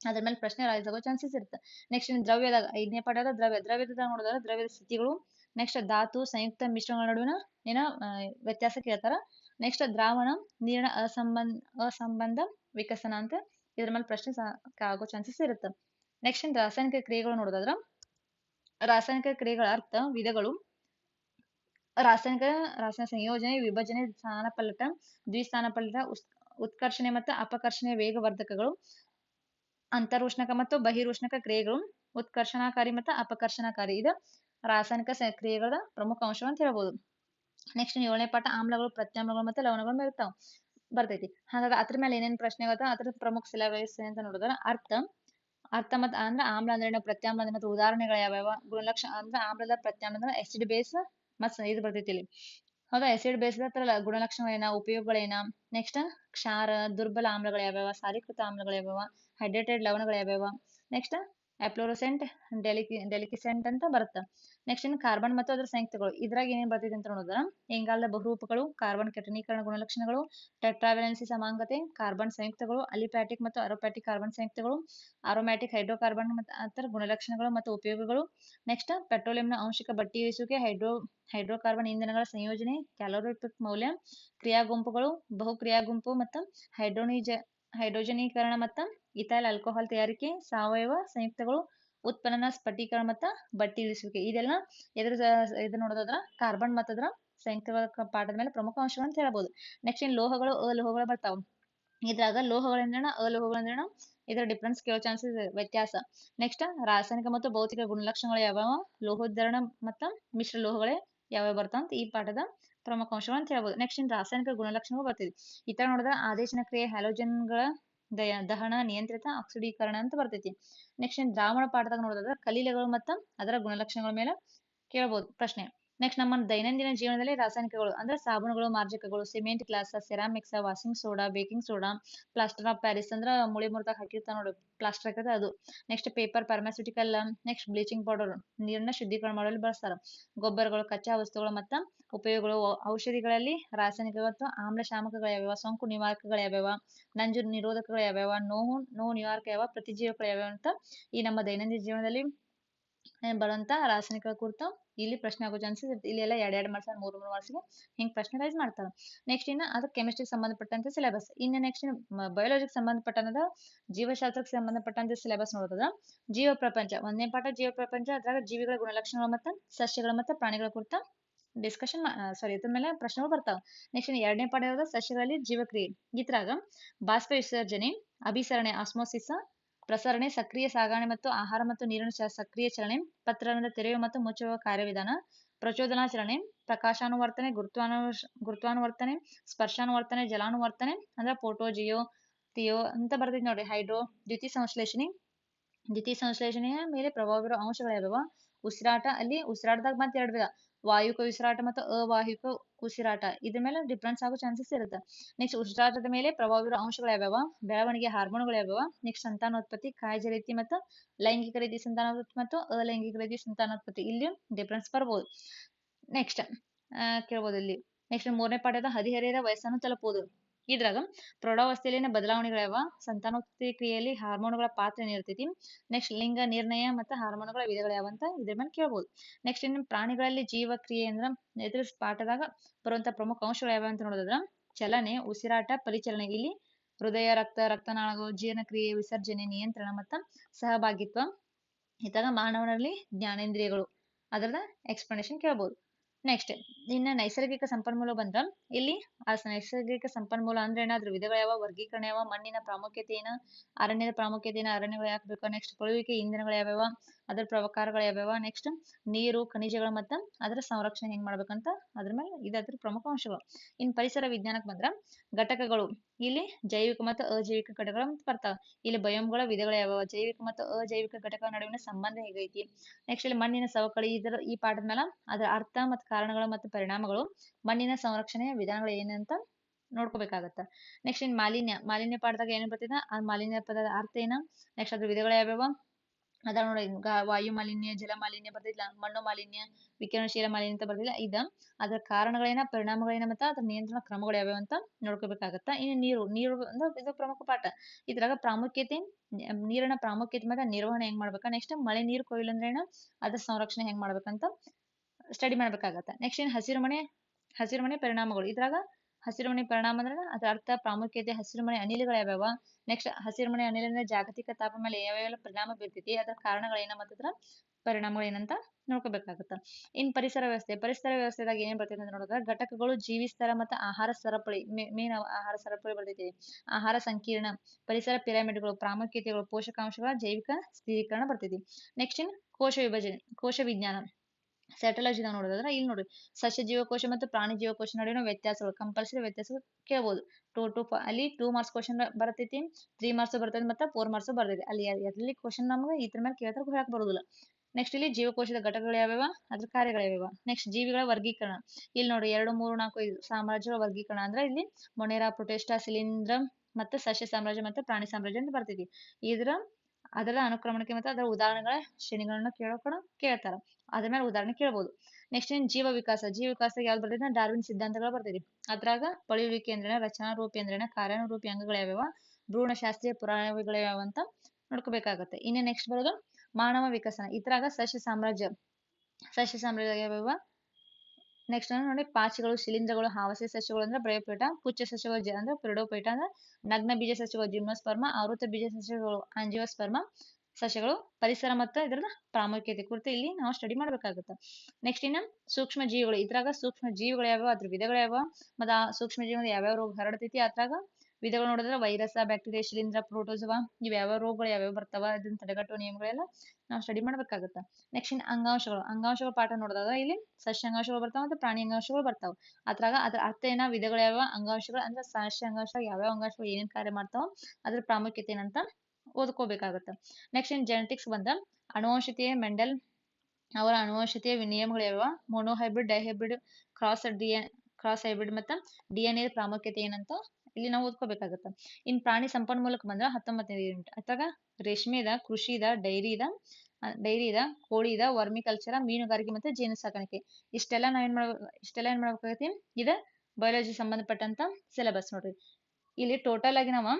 ಅದ್ರ ಮೇಲೆ ಪ್ರಶ್ನೆ ರೈಸ್ ಆಗೋ ಚಾನ್ಸಸ್ ಇರುತ್ತೆ ನೆಕ್ಸ್ಟ್ ದ್ರವ್ಯದಾಗ, ಐದನೇ ಪಾಠದ ದ್ರವ್ಯ. ದ್ರವ್ಯದಾಗ ನೋಡಿದ್ರೆ ದ್ರವ್ಯದ ಸ್ಥಿತಿಗಳು. ನೆಕ್ಸ್ಟ್ ಧಾತು, ಸಂಯುಕ್ತ ಮಿಶ್ರಣಗಳ ನಡುವಿನ ಏನ ವ್ಯತ್ಯಾಸ ಕೇಳ್ತಾರ. ನೆಕ್ಸ್ಟ್ ದ್ರಾವಣ, ನೀರಿನ ಅಸಂಬಂಧ ಅಸಂಬಂಧ ವಿಕಸನ ಅಂತ ಇದ್ರ ಮೇಲೆ ಪ್ರಶ್ನೆ ಆಗೋ ಚಾನ್ಸಸ್ ಇರುತ್ತೆ. ನೆಕ್ಸ್ಟ್ ರಾಸಾಯನಿಕ ಕ್ರಿಯೆಗಳು ನೋಡೋದಾದ್ರ ರಾಸಾಯನಿಕ ಕ್ರಿಯೆಗಳ ಅರ್ಥ, ವಿಧಗಳು. ರಾಸಾಯನಿಕ ರಾಸಾಯನಿಕ ಸಂಯೋಜನೆ, ವಿಭಜನೆ, ಸ್ಥಾನಪಲ್ಲಟ, ದ್ವಿಸ್ಥಾನಪಲ್ಲಟ ಉತ್ಕರ್ಷಣೆ ಮತ್ತು ಅಪಕರ್ಷಣೆ ವೇಗವರ್ಧಕಗಳು. ಅಂತರುಷ್ಣಕ ಮತ್ತು ಬಹಿರುಷ್ಣಕ ಕ್ರಿಯೆಗಳು. ಉತ್ಕರ್ಷಣಾಕಾರಿ ಮತ್ತು ಅಪಕರ್ಷಣಕಾರಿ. ಇದು ರಾಸಾಯನಿಕ ಕ್ರಿಯೆಗಳ ಪ್ರಮುಖ ಅಂಶ ಅಂತ ಹೇಳ್ಬೋದು. ನೆಕ್ಸ್ಟ್ ಏಳನೇ ಪಾಠ, ಆಮ್ಲಗಳು, ಪ್ರತ್ಯಾಮ್ಲಗಳು ಮತ್ತು ಲವಣಗಳು ಇರ್ತಾವ ಬರ್ತೈತಿ. ಹಾಗಾದ್ರೆ ಅದ್ರ ಮೇಲೆ ಏನೇನ್ ಪ್ರಶ್ನೆ ಆಗತ್ತ ಅದ್ರ ಪ್ರಮುಖ ಸಿಲೆಬಸ್ ಅಂತ ನೋಡಿದ್ರೆ ಅರ್ಥ. ಅರ್ಥ ಮತ್ ಅಂದ್ರೆ ಆಮ್ಲ ಅಂದ್ರೆ ಪ್ರತ್ಯಾಮ್ಲ ಅಂದ್ರೆ ಉದಾಹರಣೆಗಳು ಯಾವ್ಯಾವ? ಗುಣಲಕ್ಷಣ ಅಂದ್ರೆ ಆಮ್ಲದ ಪ್ರತ್ಯಾಮ್ಲ ಎಸಿಡ್ ಬೇಸ್ ಮತ್ ಇದು ಬರ್ತೈತಿ ಇಲ್ಲಿ. ಹೌದಾ? ಆಸಿಡ್ ಬೇಸ್ ಹತ್ರ ಗುಣಲಕ್ಷಣಗಳೇನ ಉಪಯೋಗಗಳೇನ ನೆಕ್ಸ್ಟ್ ಕ್ಷಾರ, ದುರ್ಬಲ ಆಮ್ಲಗಳು ಯಾವ್ಯಾವ? ಸಾರೀಕೃತ ಆಮ್ಲಗಳು ಯಾವ್ಯಾವ? ಹೈಡ್ರೇಟೆಡ್ ಲವಣಗಳು ಯಾವ್ಯಾವ? ನೆಕ್ಸ್ಟ್ ಅಪ್ಲೋರೋಸೆಂಟ್ ಡೆಲಿಕಿ, ಡೆಲಿಕಿಸೆಂಟ್ ಅಂತ ಬರುತ್ತೆ. ನೆಕ್ಸ್ಟ್ ಕಾರ್ಬನ್ ಮತ್ತು ಅದರ ಸಂಯುಕ್ತಗಳು. ಇದ್ರಾಗ ಏನೇನ್ ಬರ್ತೈತಿ ಅಂತ ನೋಡಿದ್ರ? ಇಂಗಾಲದ ಬಹುರೂಪಗಳು ಕಾರ್ಬನ್ ಕೆಟನೀಕರಣ ಗುಣಲಕ್ಷಣಗಳು ಟೆಟ್ರಾವೆಲೆನ್ಸಿ ಸಮಾಂಗತೆ ಕಾರ್ಬನ್ ಸಂಯುಕ್ತಗಳು ಅಲಿಪ್ಯಾಟಿಕ್ ಮತ್ತು ಅರೋಪ್ಯಾಟಿಕ್ ಕಾರ್ಬನ್ ಸಂಯುಕ್ತಗಳು ಆರೋಮ್ಯಾಟಿಕ್ ಹೈಡ್ರೋಕಾರ್ಬನ್ ಮತ್ತು ಅದರ ಗುಣಲಕ್ಷಣಗಳು ಮತ್ತು ಉಪಯೋಗಗಳು. ನೆಕ್ಸ್ಟ್ ಪೆಟ್ರೋಲಿಯಂನ ಆಂಶಿಕ ಬಟ್ಟಿ ಇರಿಸುವಿಕೆ, ಹೈಡ್ರೋ, ಹೈಡ್ರೋಕಾರ್ಬನ್ ಇಂಧನಗಳ ಸಂಯೋಜನೆ ಕ್ಯಾಲೋರೋಪಿಕ್ ಮೌಲ್ಯ ಕ್ರಿಯಾ ಗುಂಪುಗಳು ಬಹುಕ್ರಿಯಾ ಗುಂಪು ಮತ್ತು ಹೈಡ್ರೋನಿಜ ಹೈಡ್ರೋಜನೀಕರಣ ಮತ್ತು ಇಥೈಲ್ ಆಲ್ಕೋಹಾಲ್ ತಯಾರಿಕೆ, ಸಾವಯವ ಸಂಯುಕ್ತಗಳು, ಉತ್ಪನ್ನನ ಸ್ಫಟಿಕರಣ ಮತ್ತು ಬಟ್ಟಿ ಇಳಿಸುವಿಕೆ. ಇದೆಲ್ಲ ಎದ್ರ ಇದು ನೋಡೋದಾದ್ರ ಕಾರ್ಬನ್ ಮತ್ತು ಅದರ ಸಂಯುಕ್ತ ಪಾಠದ ಮೇಲೆ ಪ್ರಮುಖ ಅಂಶಗಳು ಅಂತ ಹೇಳ್ಬೋದು. ನೆಕ್ಸ್ಟ್ ಲೋಹಗಳು, ಅಲೋಹಗಳು ಬರ್ತಾವ? ಇದ್ರಾಗ ಲೋಹಗಳು ಅಂದ್ರೇನ ಅಲೋಹಗಳು ಅಂದ್ರೇನ ಇದರ ಡಿಫ್ರೆನ್ಸ್ ಕೇಳೋ ಚಾನ್ಸಸ್ ವ್ಯತ್ಯಾಸ. ನೆಕ್ಸ್ಟ್ ರಾಸಾಯನಿಕ ಮತ್ತು ಭೌತಿಕ ಗುಣಲಕ್ಷಣಗಳು ಯಾವ್ಯಾವ? ಲೋಹೋದ್ಧರಣ ಮತ್ತು ಮಿಶ್ರ ಲೋಹಗಳೇ. ಯಾವ್ಯಾವ ಬರ್ತಾವಂತ ಈ ಪಾಠದ ಪ್ರಮುಖ ಅಂಶಗಳು ಅಂತ ಹೇಳ್ಬೋದು ನೆಕ್ಸ್ಟ್ ಇನ್ ರಾಸಾಯನಿಕ ಗುಣಲಕ್ಷಣಗಳು ಬರ್ತಿದ್ವಿ. ಈ ತರ ನೋಡಿದ್ರೆ ಆದೇಶನ ಕ್ರಿಯೆ ಹ್ಯಾಲೋಜನ್ಗಳ ದಯ, ದಹನ, ನಿಯಂತ್ರಿತ ಆಕ್ಸಿಡೀಕರಣ ಅಂತ ಬರ್ತೈತಿ. ನೆಕ್ಸ್ಟ್ ದ್ರಾವಣ ಪಾಠದಾಗ ನೋಡೋದಾದ್ರೆ ಕಲೀಲೆಗಳು ಮತ್ತು ಅದರ ಗುಣಲಕ್ಷಣಗಳ ಮೇಲೆ ಕೇಳ್ಬೋದು ಪ್ರಶ್ನೆ. ನೆಕ್ಸ್ಟ್ ನಮ್ಮ ದೈನಂದಿನ ಜೀವನದಲ್ಲಿ ರಾಸಾಯನಿಕಗಳು ಅಂದ್ರೆ ಸಾಬೂನುಗಳು, ಮಾರ್ಜಕಗಳು, cement glass ceramics washing soda baking soda plaster of Paris ಅಂದ್ರೆ ಮುಳಿ ಮುರಿದಾಗ ಹಾಕಿರ್ತಾವ ನೋಡಿ ಪ್ಲಾಸ್ಟರ್ ಅದು. Next paper pharmaceutical next bleaching powder ನೀರನ್ನ ಶುದ್ಧೀಕರಣ ಮಾಡಲು ಬಳಸ್ತಾರ. ಗೊಬ್ಬರಗಳು, ಕಚ್ಚಾ ವಸ್ತುಗಳು ಮತ್ತು ಉಪಯೋಗಗಳು ಔಷಧಿಗಳಲ್ಲಿ ರಾಸಾಯನಿಕ ಮತ್ತು ಆಮ್ಲಶಾಮಕಗಳು ಯಾವ್ಯಾವ, ಸೋಂಕು ನಿವಾರಕಗಳು ಯಾವ್ಯಾವ ನಂಜು ನಿರೋಧಕಗಳು ಯಾವ್ಯಾವ, ನೋವು ನೋವು ನಿವಾರಕ ಯಾವ ಪ್ರತಿಜೀವಕಗಳು ಯಾವ್ಯಾವ ಅಂತ ಈ ನಮ್ಮ ದೈನಂದಿನ ಜೀವನದಲ್ಲಿ ಬರುವಂತ ರಾಸಾಯನಿಕ ಕುರಿತು ಇಲ್ಲಿ ಪ್ರಶ್ನೆ ಆಗೋ ಚಾನ್ಸಸ್ ಇರುತ್ತೆ. ಇಲ್ಲಿ ಎಲ್ಲ ಎರಡ್ ಎರಡ್ ಮಾರ್ಕ್ಸ್ ಮೂರ್, ಮೂರು ಮಾರ್ಕ್ಸ್ಗೆ ಹಿಂಗ್ ಪ್ರಶ್ನೆ ರೈಸ್ ಮಾಡ್ತಾರೆ. ನೆಕ್ಸ್ಟ್ ಇನ್ನ ಅದು ಕೆಮಿಸ್ಟ್ರಿ ಸಂಬಂಧಪಟ್ಟಂತೆ ಸಿಲೆಬಸ್ ಇನ್ನ ನೆಕ್ಸ್ಟ್ ಬಯೋಲಜಿಗೆ ಸಂಬಂಧಪಟ್ಟಂತ ಜೀವಶಾಸ್ತ್ರಕ್ಕೆ ಸಂಬಂಧಪಟ್ಟಂತೆ ಸಿಲೆಬಸ್ ನೋಡೋದ ಜೀವ ಪ್ರಪಂಚ ಒಂದನೇ ಪಾಠ ಜೀವ ಪ್ರಪಂಚ ಅದ್ರಾಗ ಜೀವಿಗಳ ಗುಣಲಕ್ಷಣಗಳು ಮತ್ತು ಸಸ್ಯಗಳು ಮತ್ತು ಪ್ರಾಣಿಗಳ ಕುರಿತ ಡಿಸ್ಕಷನ್ ಸಾರಿ ಇದ್ರ ಮೇಲೆ ಪ್ರಶ್ನೆಗಳು ಬರ್ತಾವ. ನೆಕ್ಸ್ಟ್ ಎರಡನೇ ಪಾಠ ಯಾವ್ದು? ಸಸ್ಯಗಳಲ್ಲಿ ಜೀವಕ್ರಿಯೆ. ಇದ್ರಾಗ ಬಾಷ್ಪ ವಿಸರ್ಜನೆ ಅಭಿಸರಣೆ ಆಸ್ಮೋಸಿಸ್ ಪ್ರಸರಣೆ, ಸಕ್ರಿಯ ಸಾಗಣೆ ಮತ್ತು ಆಹಾರ ಮತ್ತು ನೀರಿನ ಸಕ್ರಿಯ ಚಲನೆ ಪತ್ರಗಳನ್ನು ತೆರೆಯುವ ಮತ್ತು ಮುಚ್ಚುವ ಕಾರ್ಯವಿಧಾನ, ಪ್ರಚೋದನಾ ಚಲನೆ, ಪ್ರಕಾಶಾನುವರ್ತನೆ ಗುರುತ್ವಾನು ಗುರುತ್ವಾನುವರ್ತನೆ, ಸ್ಪರ್ಶಾನುವರ್ತನೆ, ಜಲಾನುವರ್ತನೆ, ಅಂದ್ರೆ ಫೋಟೋ, ಜಿಯೋ ಥಿಯೋ ಅಂತ ಬರ್ತೈತಿ ನೋಡಿ, ಹೈಡ್ರೋ, ದ್ಯುತಿ ಸಂಶ್ಲೇಷಣೆ, ದ್ಯುತಿ ಸಂಶ್ಲೇಷಣೆಯ ಮೇಲೆ ಪ್ರಭಾವ ಬೀರುವ ಅಂಶಗಳು ಯಾವ್ಯಾವ ಉಸಿರಾಟ, ಅಲ್ಲಿ ಉಸಿರಾಟದಾಗ ಮತ್ತೆ ಎರಡು ವಿಧ. ವಾಯುಕ ಉಸಿರಾಟ ಮತ್ತು ಅವಾಯುಕ ಉಸಿರಾಟ. ಇದ್ರ ಮೇಲೆ ಡಿಫ್ರೆನ್ಸ್ ಆಗೋ ಚಾನ್ಸಸ್ ಇರುತ್ತೆ. ನೆಕ್ಸ್ಟ್ ಉಸಿರಾಟದ ಮೇಲೆ ಪ್ರಭಾವ ಬೀರೋ ಅಂಶಗಳು ಯಾವ್ಯಾವ? ಬೆಳವಣಿಗೆ ಹಾರ್ಮೋನ್ಗಳು ಯಾವ್ಯಾವ? ನೆಕ್ಸ್ಟ್ ಸಂತಾನೋತ್ಪತ್ತಿ ಕಾಯಿಜ ರೀತಿ ಮತ್ತು ಲೈಂಗಿಕ ರೀತಿ ಸಂತಾನೋತ್ಪತ್ತಿ ಮತ್ತು ಅಲೈಂಗಿಕ ರೀತಿ ಸಂತಾನೋತ್ಪತ್ತಿ ಇಲ್ಲಿ ಡಿಫ್ರೆನ್ಸ್ ಬರ್ಬೋದು. ನೆಕ್ಸ್ಟ್ ಕೇಳ್ಬೋದು ಇಲ್ಲಿ. ನೆಕ್ಸ್ಟ್ ಮೂರನೇ ಪಾಠದ ಹದಿಹರೆಯದ ವಯಸ್ಸನ್ನು ತಲುಪುವುದು. ಇದ್ರಾಗ ಪ್ರೌಢಾವಸ್ಥೆಯಲ್ಲಿನ ಬದಲಾವಣೆಗಳವ. ಸಂತಾನೋತ್ಪತ್ತಿ ಕ್ರಿಯೆಯಲ್ಲಿ ಹಾರ್ಮೋನುಗಳ ಪಾತ್ರ ಏನಿರ್ತೈತಿ? ನೆಕ್ಸ್ಟ್ ಲಿಂಗ ನಿರ್ಣಯ ಮತ್ತು ಹಾರ್ಮೋನುಗಳ ವಿಧಗಳು ಯಾವ ಅಂತ ಇದ್ರ ಮೇಲೆ ಕೇಳ್ಬೋದು. ನೆಕ್ಸ್ಟ್ ಇನ್ನು ಪ್ರಾಣಿಗಳಲ್ಲಿ ಜೀವ ಕ್ರಿಯೆ ಅಂದ್ರ ಇದ್ರ ಪಾಠದಾಗ ಬರುವಂತ ಪ್ರಮುಖ ಅಂಶಗಳು ಯಾವ ಅಂತ ನೋಡೋದ್ರ ಚಲನೆ, ಉಸಿರಾಟ, ಪರಿಚಲನೆ. ಇಲ್ಲಿ ಹೃದಯ, ರಕ್ತ, ರಕ್ತನಾಳಗಳು, ಜೀರ್ಣಕ್ರಿಯೆ, ವಿಸರ್ಜನೆ, ನಿಯಂತ್ರಣ ಮತ್ತು ಸಹಭಾಗಿತ್ವ. ಇತ್ತಾಗ ಮಾನವನಲ್ಲಿ ಜ್ಞಾನೇಂದ್ರಿಯಗಳು. ಅದರದ ಎಕ್ಸ್ಪ್ಲನೇಷನ್ ಕೇಳ್ಬೋದು. ನೆಕ್ಸ್ಟ್ ಇನ್ನ ನೈಸರ್ಗಿಕ ಸಂಪನ್ಮೂಲ ಬಂದ್ರ ಇಲ್ಲಿ, ಆ ನೈಸರ್ಗಿಕ ಸಂಪನ್ಮೂಲ ಅಂದ್ರೆ ಏನಾದ್ರು ವಿಧಗಳು ಯಾವ ವರ್ಗೀಕರಣ ಯಾವ ಮಣ್ಣಿನ ಪ್ರಾಮುಖ್ಯತೆ ಏನ, ಅರಣ್ಯದ ಪ್ರಾಮುಖ್ಯತೆ ಏನ, ಅರಣ್ಯಗಳು ಯಾಕೆ ಬೇಕು? ನೆಕ್ಸ್ಟ್ ಪಳುವಿಕೆ ಇಂಧನಗಳು ಯಾವ್ಯಾವ? ಅದರ ಪ್ರಕಾರಗಳು ಯಾವ್ಯಾವ? ನೆಕ್ಸ್ಟ್ ನೀರು, ಖನಿಜಗಳು ಮತ್ತು ಅದರ ಸಂರಕ್ಷಣೆ ಹೆಂಗ್ ಮಾಡ್ಬೇಕಂತ ಅದ್ರ ಮೇಲೆ ಇದಾದ್ರ ಪ್ರಮುಖ ಅಂಶಗಳು. ಇನ್ ಪರಿಸರ ವಿಜ್ಞಾನಕ್ಕೆ ಬಂದ್ರ ಘಟಕಗಳು. ಇಲ್ಲಿ ಜೈವಿಕ ಮತ್ತು ಅಜೈವಿಕ ಘಟಕಗಳು ಬರ್ತಾವ. ಇಲ್ಲಿ ಬಯೋಮ್ಗಳ ವಿಧಗಳು ಯಾವ್ಯಾವ? ಜೈವಿಕ ಮತ್ತು ಅಜೈವಿಕ ಘಟಕಗಳ ನಡುವಿನ ಸಂಬಂಧ ಹೇಗೈತಿ ನೆಕ್ಸ್ಟ್ ಇಲ್ಲಿ ಮಣ್ಣಿನ ಸವಕಳಿ ಇದರ ಈ ಪಾಠದ ಮೇಲೆ ಅದರ ಅರ್ಥ ಮತ್ತು ಕಾರಣಗಳು ಮತ್ತು ಪರಿಣಾಮಗಳು ಮಣ್ಣಿನ ಸಂರಕ್ಷಣೆಯ ವಿಧಾನಗಳು ಏನಂತ ನೋಡ್ಕೋಬೇಕಾಗತ್ತ. ನೆಕ್ಸ್ಟ್ ಇನ್ ಮಾಲಿನ್ಯ. ಮಾಲಿನ್ಯ ಪಾಠದಾಗ ಏನ್ ಬರ್ತೈತಿ? ಆ ಮಾಲಿನ್ಯ ಪದದ ಅರ್ಥ ಏನ? ನೆಕ್ಸ್ಟ್ ಅದ್ರ ವಿಧಗಳು ಯಾವ್ಯಾವ? ಅದ ನೋಡಿ ವಾಯು ಮಾಲಿನ್ಯ, ಜಲ ಮಾಲಿನ್ಯ ಬರ್ತಿಲ್ಲ ಮಣ್ಣು ಮಾಲಿನ್ಯ, ವಿಕಿರಣಶೀಲ ಮಾಲಿನ್ಯ ಅಂತ ಬರ್ತಿಲ್ಲ ಇದ ಅದರ ಕಾರಣಗಳೇನ, ಪರಿಣಾಮಗಳೇನ ಮತ್ತ ಅದ್ರ ನಿಯಂತ್ರಣ ಕ್ರಮಗಳು ಯಾವ್ಯಾವ ಅಂತ ನೋಡ್ಕೋಬೇಕಾಗತ್ತ. ಇನ್ನು ನೀರು ನೀರು ಅಂದ್ರೆ ಇದು ಪ್ರಮುಖ ಪಾಠ. ಇದ್ರಾಗ ಪ್ರಾಮುಖ್ಯತೆ ನೀರಿನ ಪ್ರಾಮುಖ್ಯತೆ ಮತ್ತೆ ನಿರ್ವಹಣೆ ಹೆಂಗ್ ಮಾಡ್ಬೇಕ ನೆಕ್ಸ್ಟ್ ಮಳೆ ನೀರು ಕೊಯ್ಲು ಅಂದ್ರೆ ಏನು ಅದ್ರ ಸಂರಕ್ಷಣೆ ಹೆಂಗ್ ಮಾಡ್ಬೇಕಂತ ಸ್ಟಡಿ ಮಾಡ್ಬೇಕಾಗತ್ತ. ನೆಕ್ಸ್ಟ್ ಏನ್ ಹಸಿರು ಮನೆ ಹಸಿರು ಮನೆ ಪರಿಣಾಮಗಳು, ಇದ್ರಾಗ ಹಸಿರು ಮನೆ ಪರಿಣಾಮ ಅಂದ್ರೆ ಅದರ ಅರ್ಥ ಪ್ರಾಮುಖ್ಯತೆ, ಹಸಿರುಮನೆ ಅನಿಲಗಳು ಯಾವ್ಯಾವ? ನೆಕ್ಸ್ಟ್ ಹಸಿರುಮನೆ ಅನಿಲ ಅಂದ್ರೆ ಜಾಗತಿಕ ತಾಪಮಾನ ಯಾವ್ಯಾವೆಲ್ಲ ಯಾವ್ಯಾವ ಪರಿಣಾಮ ಬೀರ್ತೈತಿ? ಅದರ ಕಾರಣಗಳೇನ ಮತ್ತು ಅದ್ರ ಪರಿಣಾಮಗಳು ಏನಂತ ನೋಡ್ಕೋಬೇಕಾಗತ್ತ. ಇನ್ ಪರಿಸರ ವ್ಯವಸ್ಥೆ, ಪರಿಸರ ವ್ಯವಸ್ಥೆದಾಗ ಏನ್ ಬರ್ತೈತಿ ಅಂತ ನೋಡಿದ್ರೆ ಘಟಕಗಳು ಜೀವಿ ಸ್ತರ ಮತ್ತು ಆಹಾರ ಸರಪಳಿ ಮೇನ್ ಆಹಾರ ಸರಪಳಿ ಬರ್ತೈತಿ. ಆಹಾರ ಸಂಕೀರ್ಣ, ಪರಿಸರ ಪಿರಮಿಡ್ಗಳು, ಪ್ರಾಮುಖ್ಯತೆಗಳು, ಪೋಷಕಾಂಶಗಳ ಜೈವಿಕ ಸ್ಥಿರೀಕರಣ ಬರ್ತೈತಿ. ನೆಕ್ಸ್ಟ್ ಇನ್ ಕೋಶ ವಿಭಜನೆ, ಕೋಶ ವಿಜ್ಞಾನ. ಸೈಟಾಲಜಿದಾಗ ನೋಡೋದಾದ್ರೆ ಇಲ್ಲಿ ನೋಡಿ ಸಸ್ಯ ಜೀವಕೋಶ ಮತ್ತು ಪ್ರಾಣಿ ಜೀವಕೋಶ ನಡುವಿನ ವ್ಯತ್ಯಾಸಗಳು ಕಂಪಲ್ಸರಿ ವ್ಯತ್ಯಾಸಗಳು ಕೇಳ್ಬೋದು. ಟೂ ಟು ಅಲ್ಲಿ ಟೂ ಮಾರ್ಕ್ಸ್ ಕ್ವಶನ್ ಬರ್ತೈತಿ ತ್ರೀ ಮಾರ್ಕ್ಸ್ ಬರ್ತೈತಿ ಮತ್ತೆ ಫೋರ್ ಮಾರ್ಕ್ಸ್ ಬರ್ತೈತಿ. ಅಲ್ಲಿ ಎಲ್ಲಿ ಕ್ವಶನ್ ನಮ್ಗೆ ಇದ್ರ ಮೇಲೆ ಕೇಳ್ತಾರೆ ಹೇಳಕ್ ಬರೋದಿಲ್ಲ. ನೆಕ್ಸ್ಟ್ ಇಲ್ಲಿ ಜೀವಕೋಶದ ಘಟಕಗಳು ಯಾವ್ಯಾವ? ಅದ್ರ ಕಾರ್ಯಗಳು ಯಾವ್ಯಾವ? ನೆಕ್ಸ್ಟ್ ಜೀವಿಗಳ ವರ್ಗೀಕರಣ. ಇಲ್ಲಿ ನೋಡಿ ಎರಡು, ಮೂರು, ನಾಲ್ಕು, ಐದು ಸಾಮ್ರಾಜ್ಯಗಳ ವರ್ಗೀಕರಣ ಅಂದ್ರೆ ಇಲ್ಲಿ ಮೊನೇರಾ ಪ್ರೊಟೆಸ್ಟಾ ಶಿಲೀಂಧ್ರ ಮತ್ತೆ ಸಸ್ಯ ಸಾಮ್ರಾಜ್ಯ ಮತ್ತೆ ಪ್ರಾಣಿ ಸಾಮ್ರಾಜ್ಯ ಅಂತ ಬರ್ತೈತಿ. ಇದ್ರ ಅದರ ಅನುಕ್ರಮಣಕ್ಕೆ ಮತ್ತೆ ಅದರ ಉದಾಹರಣೆಗಳ ಶ್ರೇಣಿಗಳನ್ನ ಕೇಳೋಕಣ ಕೇಳ್ತಾರ. ಅದ್ರ ಮೇಲೆ ಉದಾಹರಣೆ ಕೇಳ್ಬೋದು. ನೆಕ್ಸ್ಟ್ ಜೀವ ವಿಕಾಸ? ಜೀವ ವಿಕಾಸದಾಗ ಯಾವ್ದು ಬರ್ತೈತಿ ಡಾರ್ವಿನ್ ಸಿದ್ಧಾಂತಗಳು ಬರ್ತೈತಿ. ಅದ್ರಾಗ ಪಳಿಯುವಿಕೆ ಅಂದ್ರೇನ ರಚನಾ ರೂಪಿ ಅಂದ್ರೇನ ಕಾರ್ಯಾನುರೂಪಿ ಅಂಗಗಳು ಯಾವ್ಯಾವ ಭ್ರೂಣ ಶಾಸ್ತ್ರೀಯ ಪುರಾವೆಗಳು ಯಾವ್ಯಾವ ಅಂತ ನೋಡ್ಕೋಬೇಕಾಗತ್ತೆ. ಇನ್ನು ನೆಕ್ಸ್ಟ್ ಬರೋದು ಮಾನವ ವಿಕಸನ. ಇದ್ರಾಗ ಸಸ್ಯ ಸಾಮ್ರಾಜ್ಯ. ಸಸ್ಯ ಸಾಮ್ರಾಜ್ಯ ಯಾವ್ಯಾವ ನೆಕ್ಸ್ಟ್ ನೋಡಿ, ಪಾಚಿಗಳು, ಶಿಲೀಂಧ್ರಗಳು, ಹಾವಸೆ ಸಸ್ಯಗಳು ಅಂದ್ರೆ ಬ್ರಯೋಪೇಟ ಪುಚ್ಚ ಸಸ್ಯಗಳು ಅಂದ್ರೆ ಪೆರಿಡೋಪೇಟ ಅಂದ್ರೆ ನಗ್ನ ಬೀಜ ಸಸ್ಯಗಳು ಜಿಮ್ನೋಸ್ಪರ್ಮ ಆವೃತ ಬೀಜ ಸಸ್ಯಗಳು ಆಂಜಿಯೋಸ್ಪರ್ಮ ಸಸ್ಯಗಳು, ಪರಿಸರ ಮತ್ತು ಇದರ ಪ್ರಾಮುಖ್ಯತೆ ಕುರಿತು ಇಲ್ಲಿ ನಾವು ಸ್ಟಡಿ ಮಾಡ್ಬೇಕಾಗುತ್ತೆ. ನೆಕ್ಸ್ಟ್ ಇನ್ನ ಸೂಕ್ಷ್ಮ ಜೀವಿಗಳು, ಇದ್ರಾಗ ಸೂಕ್ಷ್ಮ ಜೀವಿಗಳು ಯಾವ್ಯಾವ, ಅದ್ರ ವಿಧಗಳು ಯಾವ ಮತ್ತೆ ಆ ಸೂಕ್ಷ್ಮ ಜೀವಿಗಳು ಯಾವ್ಯಾವ ರೋಗ ಹರಡತೈತಿ, ಅದ್ರಾಗ ವಿಧಗಳು ನೋಡಿದ್ರೆ ವೈರಸ್, ಬ್ಯಾಕ್ಟೀರಿಯಾ, ಶಿಲೀಂಧ್ರ ಪ್ರೋಟೋಜವಾ ಇವ್ ಯಾವ ರೋಗಗಳು ಯಾವ್ಯಾವ ಬರ್ತಾವ ಅದನ್ನ ತಡೆಗಟ್ಟುವ ನಿಯಮಗಳೆಲ್ಲ ನಾವು ಸ್ಟಡಿ ಮಾಡ್ಬೇಕಾಗತ್ತ. ನೆಕ್ಸ್ಟ್ ಇನ್ ಅಂಗಾಂಶಗಳು, ಅಂಗಾಂಶಗಳ ಪಾಠ ನೋಡಿದಾಗ ಇಲ್ಲಿ ಸಸ್ಯ ಅಂಗಾಂಶಗಳು ಬರ್ತಾವ ಮತ್ತೆ ಪ್ರಾಣಿ ಅಂಗಾಂಶಗಳು ಬರ್ತಾವ. ಅದ್ರಾಗ ಅದ್ರ ಅರ್ಥ ಏನ, ವಿಧಗಳು ಯಾವ ಅಂಗಾಂಶಗಳು ಅಂದ್ರೆ ಸಸ್ಯ ಅಂಗಾಂಶ ಯಾವ್ಯಾವ ಅಂಗಾಂಶಗಳು ಏನೇನ್ ಕಾರ್ಯ ಮಾಡ್ತಾವ, ಅದ್ರ ಪ್ರಾಮುಖ್ಯತೆ ಏನಂತ ಓದ್ಕೋಬೇಕಾಗತ್ತ. ನೆಕ್ಸ್ಟ್ ಇನ್ ಜೆನೆಟಿಕ್ಸ್ ಬಂದ? ಅನುವಂಶತೆಯ ಮೆಂಡಲ್. ಅವರ ಅನುವಂಶತೆಯ ನಿಯಮಗಳು ಯಾವ monohybrid dihybrid cross D cross hybrid ಮತ್ತು ಡಿ ಎನ್ ಎ ಪ್ರಾಮುಖ್ಯತೆ ಏನಂತ ಇಲ್ಲಿ ನಾವು ಓದ್ಕೋಬೇಕಾಗತ್ತ. ಇನ್ ಪ್ರಾಣಿ ಸಂಪನ್ಮೂಲಕ್ಕೆ ಬಂದ್ರ ಹತ್ತೊಂಬತ್ತನೇ ಯೂನಿಟ್ ಇದ ಡೈರಿ ಇದ ಡೈರಿ ಇದ, ಕೋಳಿ ವರ್ಮಿ ಕಲ್ಚರ ಮೀನುಗಾರಿಕೆ ಮತ್ತೆ ಜೇನು ಸಾಕಾಣಿಕೆ. ಇಷ್ಟೆಲ್ಲ ನಾವ್ ಏನ್ ಮಾಡ್ಬೇಕು ಇಷ್ಟೆಲ್ಲ ಏನ್ ಮಾಡ್ಬೇಕಾಗತ್ತೆ? ಇದ ಬಯಾಲಜಿ ಸಂಬಂಧಪಟ್ಟಂತ ಸಿಲೆಬಸ್ ನೋಡ್ರಿ. ಇಲ್ಲಿ ಟೋಟಲ್ ಆಗಿ ನಾವು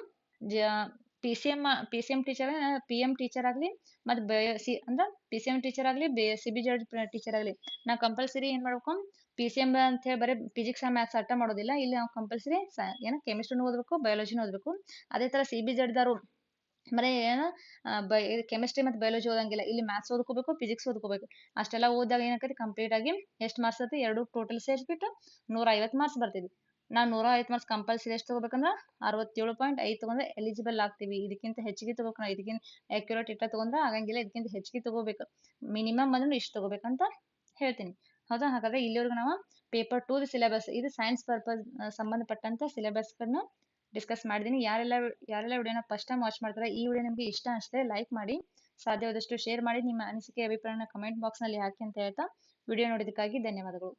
P C M P C M teacher P M teacher ಆಗಲಿ, ಮತ್ತು ಬಯ ಸಿ, ಅಂದ್ರೆ ಪಿ ಸಿ ಎಂ ಟೀಚರ್ ಆಗಲಿ, ಬೇ ಸಿ ಬಿ ಜೆಡ್ ಟೀಚರ್ ಆಗಲಿ. ನಾವು ಕಂಪಲ್ಸರಿ ಏನು ಮಾಡ್ಬೇಕು? ಪಿ ಸಿ ಎಂ ಅಂತ ಹೇಳಿ ಬರೀ ಫಿಸಿಕ್ಸ್ ಮ್ಯಾಥ್ಸ್ ಅರ್ಥ ಮಾಡೋದಿಲ್ಲ. ಇಲ್ಲಿ ನಾವು ಕಂಪಲ್ಸರಿ ಏನು ಕೆಮಿಸ್ಟ್ರಿನೂ ಓದಬೇಕು ಬಯಾಲಜಿನೂ ಓದಬೇಕು. ಅದೇ ಥರ ಸಿ ಬಿ ಜೆಡ್ದಾರು ಬರೀ ಏನು ಬೈ ಕೆಮಿಸ್ಟ್ರಿ ಮತ್ತು ಬಯಾಲಜಿ ಓದಂಗಿಲ್ಲ. ಇಲ್ಲಿ ಮ್ಯಾಥ್ಸ್ ಓದ್ಕೋಬೇಕು ಫಿಸಿಕ್ಸ್ ಓದ್ಕೋಬೇಕು. ಅಷ್ಟೆಲ್ಲ ಓದಿದಾಗ ಏನಾಕೈತಿ? ಕಂಪ್ಲೀಟ್ ಆಗಿ ಎಷ್ಟು ಮಾರ್ಕ್ಸ್ ಐತಿ ಎರಡು ಟೋಟಲ್ ಸೇರಿಸ್ಬಿಟ್ಟು ನೂರ ಐವತ್ತು ಮಾರ್ಕ್ಸ್ ಬರ್ತಿದ್ವಿ. ನಾವು ನೂರ ಐವತ್ತು ಮಾರ್ಕ್ಸ್ ಕಂಪಲ್ಸರಿ ಎಷ್ಟು ತಗೋಬೇಕಂದ್ರೆ? ಅರವತ್ತೇಳು ಪಾಯಿಂಟ್ ಐದು ತಗೊಂಡ್ರೆ ಎಲಿಜಿಬಲ್ ಆಗ್ತೀವಿ. ಇದಕ್ಕಿಂತ ಹೆಚ್ಚಿಗೆ ತಗೋಬೇಕು ನಾವು ಇದಕ್ಕಿಂತ ಅಕ್ಯುರೇಟ್ ಇಟ್ಟ ತಗೊಂಡ್ರೆ ಆಗಂಗಿಲ್ಲ, ಇದಕ್ಕಿಂತ ಹೆಚ್ಚಿಗೆ ತಗೋಬೇಕು. ಮಿನಿಮಮ್ ಅಂದ್ರೆ ಇಷ್ಟು ತಗೋಬೇಕಂತ ಹೇಳ್ತೀನಿ. ಹೌದಾ? ಹಾಗಾದ್ರೆ ಇಲ್ಲಿವರೆಗೂ ನಾವು ಪೇಪರ್ ಟೂ ಸಿಲೆಬಸ್ ಇದು ಸೈನ್ಸ್ ಪರ್ಪಸ್ ಸಂಬಂಧಪಟ್ಟಂತ ಸಿಲೆಬಸ್ಗಳನ್ನ ಡಿಸ್ಕಸ್ ಮಾಡಿದ್ದೀನಿ ಯಾರೆಲ್ಲ ಯಾರೆಲ್ಲ ವಿಡಿಯೋನ ಫಸ್ಟ್ ಟೈಮ್ ವಾಚ್ ಮಾಡ್ತಾರೆ ಈ ವಿಡಿಯೋ ನಿಮಗೆ ಇಷ್ಟ ಅಷ್ಟೇ ಲೈಕ್ ಮಾಡಿ. ಸಾಧ್ಯವಾದಷ್ಟು ಶೇರ್ ಮಾಡಿ. ನಿಮ್ಮ ಅನಿಸಿಕೆ, ಅಭಿಪ್ರಾಯನ ಕಮೆಂಟ್ ಬಾಕ್ಸ್ನಲ್ಲಿ ಹಾಕಿ ಅಂತ ಹೇಳ್ತಾ ವಿಡಿಯೋ ನೋಡಿದ್ದಕ್ಕಾಗಿ ಧನ್ಯವಾದಗಳು.